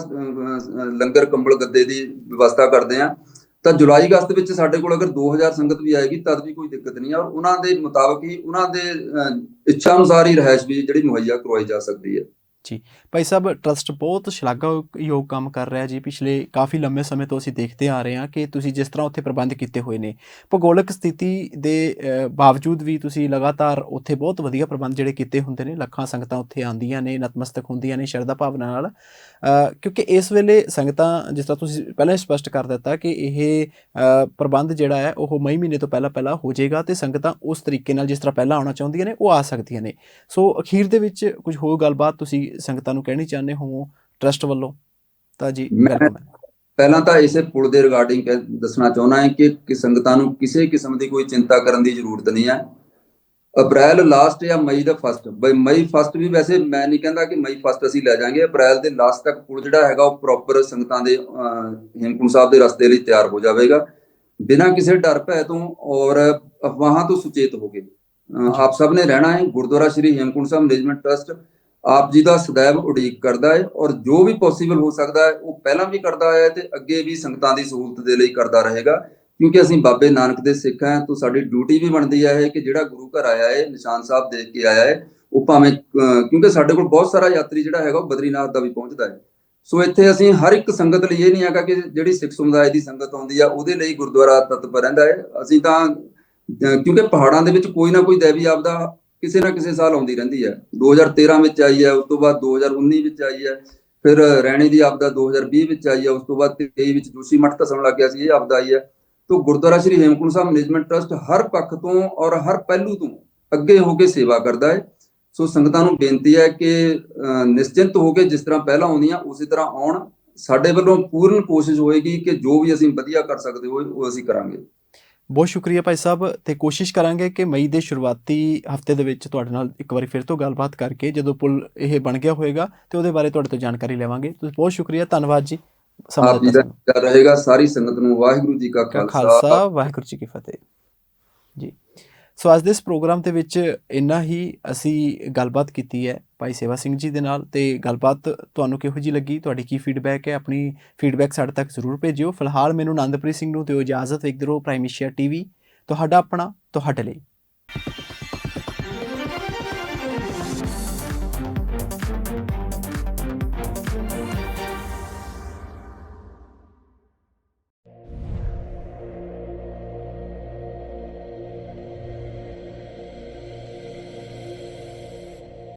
ਲੰਗਰ, ਕੰਬਲ, ਗੱਦੇ ਦੀ ਵਿਵਸਥਾ ਕਰਦੇ ਆ ਤਾਂ ਜੁਲਾਈ ਅਗਸਤ ਵਿੱਚ ਸਾਡੇ ਕੋਲ ਅਗਰ 2000 ਸੰਗਤ ਵੀ ਆਏਗੀ, ਤਦ ਵੀ ਕੋਈ ਦਿੱਕਤ ਨਹੀਂ ਆ। ਔਰ ਉਹਨਾਂ ਦੇ ਮੁਤਾਬਕ ਹੀ ਉਹਨਾਂ ਦੇ ਇੱਛਾ ਅਨੁਸਾਰ ਹੀ ਰਹਿائش ਵੀ ਜਿਹੜੀ ਮੁਹੱਈਆ ਕਰਵਾਈ ਜਾ ਸਕਦੀ ਹੈ। ਜੀ ਭਾਈ ਸਾਹਿਬ ਟਰਸਟ ਬਹੁਤ ਸ਼ਲਾਘਾਯੋਗ ਕੰਮ ਕਰ ਰਿਹਾ ਜੀ। ਪਿਛਲੇ ਕਾਫੀ ਲੰਮੇ ਸਮੇਂ ਤੋਂ ਅਸੀਂ ਦੇਖਦੇ ਆ ਰਹੇ ਹਾਂ ਕਿ ਤੁਸੀਂ ਜਿਸ ਤਰ੍ਹਾਂ ਉੱਥੇ ਪ੍ਰਬੰਧ ਕੀਤੇ ਹੋਏ ਨੇ, ਭੂਗੋਲਿਕ ਸਥਿਤੀ ਦੇ ਬਾਵਜੂਦ ਵੀ ਤੁਸੀਂ ਲਗਾਤਾਰ ਉੱਥੇ ਬਹੁਤ ਵਧੀਆ ਪ੍ਰਬੰਧ ਜਿਹੜੇ ਕੀਤੇ ਹੁੰਦੇ ਨੇ, ਲੱਖਾਂ ਸੰਗਤਾਂ ਉੱਥੇ ਆਉਂਦੀਆਂ ਨੇ, ਨਤਮਸਤਕ ਹੁੰਦੀਆਂ ਨੇ, ਸ਼ਰਧਾ ਭਾਵਨਾ ਨਾਲ। ਕਿਉਂਕਿ ਇਸ ਵੇਲੇ ਸੰਗਤਾਂ ਜਿਸ ਤਰ੍ਹਾਂ ਤੁਸੀਂ ਪਹਿਲਾਂ ਸਪਸ਼ਟ ਕਰ ਦਿੱਤਾ ਕਿ ਇਹ ਪ੍ਰਬੰਧ ਜਿਹੜਾ ਹੈ ਉਹ ਮਈ ਮਹੀਨੇ ਤੋਂ ਪਹਿਲਾਂ ਪਹਿਲਾਂ ਹੋ ਜਾਏਗਾ ਤੇ ਸੰਗਤਾਂ ਉਸ ਤਰੀਕੇ ਨਾਲ ਜਿਸ ਤਰ੍ਹਾਂ ਪਹਿਲਾਂ ਆਉਣਾ ਚਾਹੁੰਦੀਆਂ ਨੇ ਉਹ ਆ ਸਕਦੀਆਂ ਨੇ। ਸੋ ਅਖੀਰ ਦੇ ਵਿੱਚ ਕੁਝ ਹੋਰ ਗੱਲਬਾਤ ਤੁਸੀਂ ਸੰਗਤਾਂ ਨੂੰ ਕਹਿਣੀ ਚਾਹੁੰਦੇ ਹੋ ਟਰਸਟ ਵੱਲੋਂ? ਤਾਂ ਜੀ ਮੈਂ- ਵੈਲਕਮ ਹੈ। ਪਹਿਲਾਂ ਤਾਂ ਇਸੇ ਪੁਲ ਦੇ ਰਿਗਾਰਡਿੰਗ ਦੱਸਣਾ ਚਾਹੁੰਦਾ ਹਾਂ ਕਿ ਕਿ ਸੰਗਤਾਂ ਨੂੰ ਕਿਸੇ ਕਿਸਮ ਦੀ ਕੋਈ ਚਿੰਤਾ ਕਰਨ ਦੀ ਜ਼ਰੂਰਤ ਨਹੀਂ ਹੈ। ਅਪ੍ਰੈਲ ਲਾਸਟ ਜਾਂ ਮਈ ਦਾ ਫਸਟ ਬਈ ਮਈ ਫਸਟ ਵੀ ਵੈਸੇ ਮੈਂ ਨਹੀਂ ਕਹਿੰਦਾ ਕਿ ਮਈ ਫਸਟ ਅਸੀਂ ਲੈ ਜਾਾਂਗੇ। ਅਪ੍ਰੈਲ ਦੇ ਲਾਸਟ ਤੱਕ ਪੁਲ ਜਿਹੜਾ ਹੈਗਾ ਉਹ ਪ੍ਰੋਪਰ ਸੰਗਤਾਂ ਦੇ ਅਹ, ਸਾਹਿਬ ਦੇ ਰਸਤੇ ਲਈ ਤਿਆਰ ਹੋ ਜਾਵੇਗਾ। ਬਿਨਾਂ ਕਿਸੇ ਡਰ ਭੈ ਤੋਂ ਔਰ ਅਫਵਾਹਾਂ ਤੋਂ ਸੁਚੇਤ ਹੋ ਕੇ। ਆਪ ਸਭ ਨੇ ਰਹਿਣਾ ਹੈ। ਗੁਰਦੁਆਰਾ ਸ੍ਰੀ ਹੇਮਕੁੰਟ ਸਾਹਿਬ ਮੈਨੇਜਮੈਂਟ ਟਰਸਟ ਆਪ ਜੀ ਦਾ ਸदैव ਉਡੀਕ ਕਰਦਾ ਹੈ ਔਰ ਜੋ ਵੀ ਪੋਸੀਬਲ ਹੋ ਸਕਦਾ ਹੈ ਉਹ ਪਹਿਲਾਂ ਵੀ ਕਰਦਾ ਆਇਆ ਹੈ ਤੇ ਅੱਗੇ ਵੀ ਸੰਗਤਾਂ ਦੀ ਸਹੂਲਤ ਦੇ ਲਈ ਕਰਦਾ ਰਹੇਗਾ। ਕਿਉਂਕਿ ਅਸੀਂ ਬਾਬੇ ਨਾਨਕ ਦੇ ਸਿੱਖ ਹਾਂ, ਤਾਂ ਸਾਡੀ ਡਿਊਟੀ ਵੀ ਬਣਦੀ ਹੈ ਕਿ ਜਿਹੜਾ ਗੁਰੂ ਘਰ ਆਇਆ ਹੈ, ਨਿਸ਼ਾਨ ਸਾਹਿਬ ਦੇਖ ਕੇ ਆਇਆ ਹੈ, ਉਹ ਭਾਵੇਂ ਕਿਉਂਕਿ ਸਾਡੇ ਕੋਲ ਬਹੁਤ ਸਾਰਾ ਯਾਤਰੀ ਜਿਹੜਾ ਹੈਗਾ ਉਹ ਬਦਰੀਨਾਥ ਦਾ ਵੀ ਪਹੁੰਚਦਾ ਹੈ। ਸੋ ਇੱਥੇ ਅਸੀਂ ਹਰ ਇੱਕ ਸੰਗਤ ਲਈ ਇਹ ਨਹੀਂ ਹੈਗਾ ਕਿ ਜਿਹੜੀ ਸਿੱਖ ਸਮੁਦਾਇ ਦੀ ਸੰਗਤ ਆਉਂਦੀ ਆ, ਉਹਦੇ ਲਈ ਗੁਰਦੁਆਰਾ ਤਤਪਰ ਰਹਿੰਦਾ ਹੈ। ਅਸੀਂ ਤਾਂ ਕਿਉਂਕਿ ਪਹਾੜਾਂ ਦੇ ਵਿੱਚ ਕੋਈ ਨਾ ਕੋਈ ਦੇਵੀ ਆਪਦਾ ਕਿਸੇ ਨਾ ਕਿਸੇ ਸਾਲ ਆਉਂਦੀ ਰਹਿੰਦੀ ਹੈ 2013 ਵਿੱਚ ਆਈ ਹੈ ਉਸ ਤੋਂ ਬਾਅਦ 2019 ਵਿੱਚ ਆਈ ਹੈ ਫਿਰ ਰੈਣੀ ਦੀ ਆਪਦਾ 2020 ਵਿੱਚ ਆਈ ਹੈ ਉਸ ਤੋਂ ਬਾਅਦ 23 ਵਿੱਚ ਜੋਸ਼ੀ ਮੱਠ ਧਸਣ ਲੱਗ ਗਿਆ ਸੀ, ਇਹ ਆਪਦਾ ਆਈ ਹੈ ਤੋਂ ਗੁਰਦੁਆਰਾ ਸ੍ਰੀ ਹੇਮਕੁੰਟ ਸਾਹਿਬ ਮੈਨੇਜਮੈਂਟ ਟਰਸਟ ਹਰ ਪੱਖ ਤੋਂ ਔਰ ਹਰ ਪਹਿਲੂ ਤੋਂ ਅੱਗੇ ਹੋ ਕੇ ਸੇਵਾ ਕਰਦਾ ਹੈ। ਸੋ ਸੰਗਤਾਂ ਨੂੰ ਬੇਨਤੀ ਹੈ ਕਿ ਨਿਸ਼ਚਿੰਤ ਹੋ ਕੇ ਜਿਸ ਤਰ੍ਹਾਂ ਪਹਿਲਾਂ ਆਉਂਦੀਆਂ, ਉਸੇ ਤਰ੍ਹਾਂ ਆਉਣ। ਸਾਡੇ ਵੱਲੋਂ ਪੂਰਨ ਕੋਸ਼ਿਸ਼ ਹੋਏਗੀ ਕਿ ਜੋ ਵੀ ਅਸੀਂ ਵਧੀਆ ਕਰ ਸਕਦੇ ਹੋ ਉਹ ਅਸੀਂ ਕਰਾਂਗੇ। ਬਹੁਤ ਸ਼ੁਕਰੀਆ ਭਾਈ ਸਾਹਿਬ ਤੇ ਕੋਸ਼ਿਸ਼ ਕਰਾਂਗੇ ਕਿ ਮਈ ਦੇ ਸ਼ੁਰੂਆਤੀ ਹਫ਼ਤੇ ਦੇ ਵਿੱਚ ਤੁਹਾਡੇ ਨਾਲ ਇੱਕ ਵਾਰੀ ਫਿਰ ਤੋਂ ਗੱਲਬਾਤ ਕਰਕੇ ਜਦੋਂ ਪੁਲ ਇਹ ਬਣ ਗਿਆ ਹੋਏਗਾ ਤੇ ਉਹਦੇ ਬਾਰੇ ਤੁਹਾਡੇ ਤੋਂ ਜਾਣਕਾਰੀ ਲਵਾਂਗੇ। ਤੁਸੀਂ ਬਹੁਤ ਸ਼ੁਕਰੀਆ, ਧੰਨਵਾਦ ਜੀ। ਸਮਾਂ ਆਪ ਜੀ ਦਾ ਰਹੇਗਾ ਸਾਰੀ ਸੰਗਤ ਨੂੰ ਵਾਹਿਗੁਰੂ ਜੀ ਕਾ ਕਾ ਖਾਲਸਾ ਖਾਲਸਾ ਵਾਹਿਗੁਰੂ ਜੀ ਕੀ ਫਤਿਹ। ਜੀ। ਸੋ ਅੱਜ ਦੇ ਇਸ ਪ੍ਰੋਗਰਾਮ ਦੇ ਵਿੱਚ ਇੰਨਾ ਹੀ ਅਸੀਂ ਗੱਲਬਾਤ ਕੀਤੀ ਹੈ ਭਾਈ ਸੇਵਾ ਸਿੰਘ ਜੀ ਦੇ ਨਾਲ ਤੇ ਗੱਲਬਾਤ ਤੁਹਾਨੂੰ ਕਿਹੋ ਜੀ ਲੱਗੀ ਤੁਹਾਡੀ ਕੀ ਫੀਡਬੈਕ ਹੈ ਆਪਣੀ ਫੀਡਬੈਕ ਸਾਡੇ ਤੱਕ ਜ਼ਰੂਰ ਭੇਜਿਓ। ਫਿਲਹਾਲ ਮੈਨੂੰ ਆਨੰਦਪ੍ਰੀਤ ਸਿੰਘ ਨੂੰ ਦਿਓ ਇਜਾਜ਼ਤ ਵੇਖਦੇ ਰਹੋ ਪ੍ਰਾਈਮ ਏਸ਼ੀਆ ਟੀਵੀ ਤੁਹਾਡਾ ਆਪਣਾ ਤੁਹਾਡੇ ਲਈ।